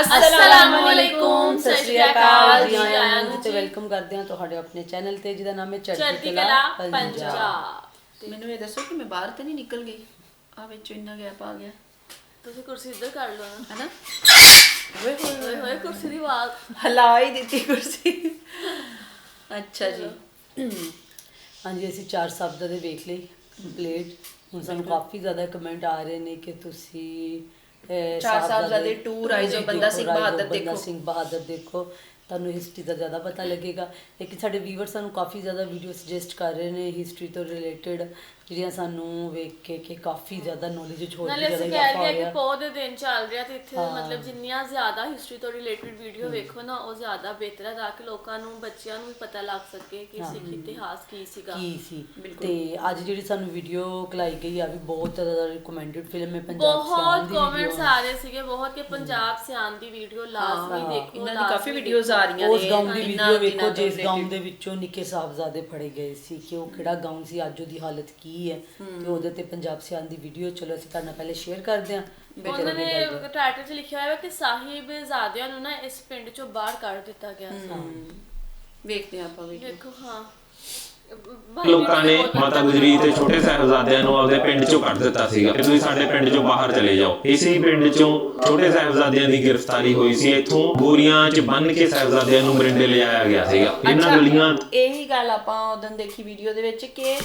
ਅਸਲਾਮੁਅਲੈਕੁਮ ਸਤਿ ਸ਼੍ਰੀ ਅਕਾਲ ਜੀ ਆਇਆਂ ਨੂੰ ਤੇ ਵੈਲਕਮ ਕਰਦੇ ਹਾਂ ਤੁਹਾਡੇ ਆਪਣੇ ਚੈਨਲ ਤੇ ਜਿਹਦਾ ਨਾਮ ਹੈ ਚੜ੍ਹਦੀ ਕਲਾ ਪੰਜਾਬ ਮੈਨੂੰ ਇਹ ਦੱਸੋ ਕਿ ਮੈਂ ਬਾਹਰ ਤਾਂ ਨਹੀਂ ਨਿਕਲ ਗਈ ਆ ਵਿੱਚੋਂ ਇੰਨਾ ਗੈਪ ਆ ਗਿਆ ਤੁਸੀਂ ਕੁਰਸੀ ਇੱਧਰ ਕਰ ਲਓ ਹੈਨਾ ਓਏ ਹੋਏ ਹੋਏ ਕੁਰਸੀ ਦੀ ਆਵਾਜ਼ ਹਲਾ ਹੀ ਦਿੱਤੀ ਕੁਰਸੀ ਅੱਛਾ ਜੀ ਹਾਂਜੀ ਅਸੀਂ ਚਾਰ ਸ਼ਬਦਾਂ ਦੇ ਵੇਖ ਲਈ ਕੰਪਲੀਟ ਹੁਣ ਸਾਨੂੰ ਕਾਫੀ ਜ਼ਿਆਦਾ ਕਮੈਂਟ ਆ ਰਹੇ ਨੇ ਕਿ ਤੁਸੀਂ ਸਾਹਿਬਜ਼ਾਦੇ two, rise of ਬੰਦਾ ਸਿੰਘ ਬਹਾਦਰ ਦੇਖੋ। ਸਿੰਘ ਬਹਾਦਰ ਦੇਖੋ ਤੁਹਾਨੂੰ ਹਿਸਟਰੀ ਦਾ ਜ਼ਿਆਦਾ ਪਤਾ ਲੱਗੇਗਾ ਲੇਕਿਨ ਸਾਡੇ ਵੀਵਰ ਸਾਨੂੰ ਕਾਫੀ ਜ਼ਿਆਦਾ ਵੀਡੀਓ ਸੁਜੈਸਟ ਕਰ ਰਹੇ ਨੇ ਹਿਸਟਰੀ ਤੋਂ ਰਿਲੇਟਡ ਜਿਹੜੀਆਂ ਸਾਨੂੰ ਵੇਖ ਕੇ ਕਿ ਕਾਫੀ ਜ਼ਿਆਦਾ ਨੌਲੇਜ ਛੋੜ ਨਾਲੇ ਕੇ ਅਸੀਂ ਕਹਿ ਰਹੇ ਹਾਂ ਕਿ ਗਿਆ ਪੌ ਦੇ ਦਿਨ ਚੱਲ ਰਿਹਾ ਤੇ ਇੱਥੇ ਮਤਲਬ ਜਿੰਨੀਆਂ ਜ਼ਿਆਦਾ ਹਿਸਟਰੀ ਤੋਂ ਰਿਲੇਟਡ ਵੀਡੀਓ ਵੇਖੋ ਨਾ ਉਹ ਜ਼ਿਆਦਾ ਬਿਹਤਰ ਹੈ ਤਾਂ ਕਿ ਲੋਕਾਂ ਨੂੰ ਬੱਚਿਆਂ ਨੂੰ ਵੀ ਪਤਾ ਲੱਗ ਸਕੇ ਕਿ ਸਿੱਖ ਇਤਿਹਾਸ ਕੀ ਸੀਗਾ। ਕੀ ਸੀ। ਤੇ ਅੱਜ ਜਿਹੜੀ ਸਾਨੂੰ ਵੀਡੀਓ ਕਲਾਈ ਗਈ ਆ ਵੀ ਬਹੁਤ ਜ਼ਿਆਦਾ ਰਿਕਮੈਂਡਡ ਫਿਲਮ ਹੈ ਪੰਜਾਬ ਸਿਆਣ ਬਹੁਤ ਦੀ ਕਮੈਂਟਸ video ਆ। ਰਹੇ ਸੀਗੇ ਬਹੁਤ ਕਿ ਪੰਜਾਬ ਸਿਆਣ ਦੀ ਵੀਡੀਓ ਲਾਜ਼ਮੀ ਦੇਖੋ ਇਹਨਾਂ ਦੀ ਕਾਫੀ ਵੀਡੀਓਜ਼ ਆ ਰਹੀਆਂ ਉਸ ਨੇ ਗਾਉਂ ਦੀ ਵੀਡੀਓ ਵੇਖੋ ਜਿਸ ਗਾਉਂ ਦੇ ਵਿੱਚੋਂ ਨਿੱਕੇ ਸਾਹਿਬਜ਼ਾਦੇ ਫੜੇ ਗਏ ਸੀ ਕਿ ਉਹ ਕਿਹੜਾ ਗਾਉਂ ਸੀ ਅੱਜ ਉਹਦੀ ਹਾਲਤ ਕੀ ਹੈ ਤੇ ਉਹਦੇ ਤੇ ਪੰਜਾਬ ਸਿਆਣ ਦੀ ਵੀਡੀਓ ਚਲੋ ਅਸੀਂ ਤੁਹਾਡੇ ਨਾਲ ਪਹਿਲੇ ਸ਼ੇਅਰ ਕਰਦੇ ਹਾਂ ਉਹਨਾਂ ਨੇ। ਟਾਈਟਲ 'ਚ ਲਿਖਿਆ ਹੋਇਆ ਕਿ ਸਾਹਿਬਜ਼ਾਦਿਆਂ ਨੂੰ ਨਾ ਇਸ ਪਿੰਡ ਚੋਂ ਬਾਹਰ ਕੱਢ ਦਿੱਤਾ ਗਿਆ ਸੀ। ਵੇਖਦੇ ਆਪਾਂ ਵੀ ਦੇਖੋ ਹਾਂ। ਲੋਕਾਂ ਨੇ ਮਾਤਾ ਗੁਜਰੀ ਤੇ ਛੋਟੇ ਸਾਹਿਬਜ਼ਾਦਿਆਂ ਨੂੰ ਆਪਦੇ ਪਿੰਡ ਚੋਂ ਕੱਢ ਦਿੱਤਾ ਸੀਗਾ। ਕਿ ਤੁਸੀਂ ਸਾਡੇ ਪਿੰਡ ਚੋਂ ਬਾਹਰ ਚਲੇ ਜਾਓ। ਇਸੇ ਹੀ ਪਿੰਡ ਚੋਂ ਛੋਟੇ ਸਾਹਿਬਜ਼ਾਦਿਆਂ ਦੀ ਗ੍ਰਿਫਤਾਰੀ ਹੋਈ ਸੀ। ਇੱਥੋਂ ਬੋਰੀਆਂ 'ਚ ਬੰਨ੍ਹ ਕੇ ਸਾਹਿਬਜ਼ਾਦਿਆਂ ਨੂੰ ਮਰਿੰਡੇ ਲਿਜਾਇਆ ਗਿਆ ਸੀਗਾ। ਇਹਨਾਂ ਗਲੀਆਂ ਇਹੀ ਗੱਲ ਆਪਾਂ ਉਦੋਂ ਦੇਖੀ ਵੀਡੀਓ ਦੇ ਵਿੱਚ ਕਿ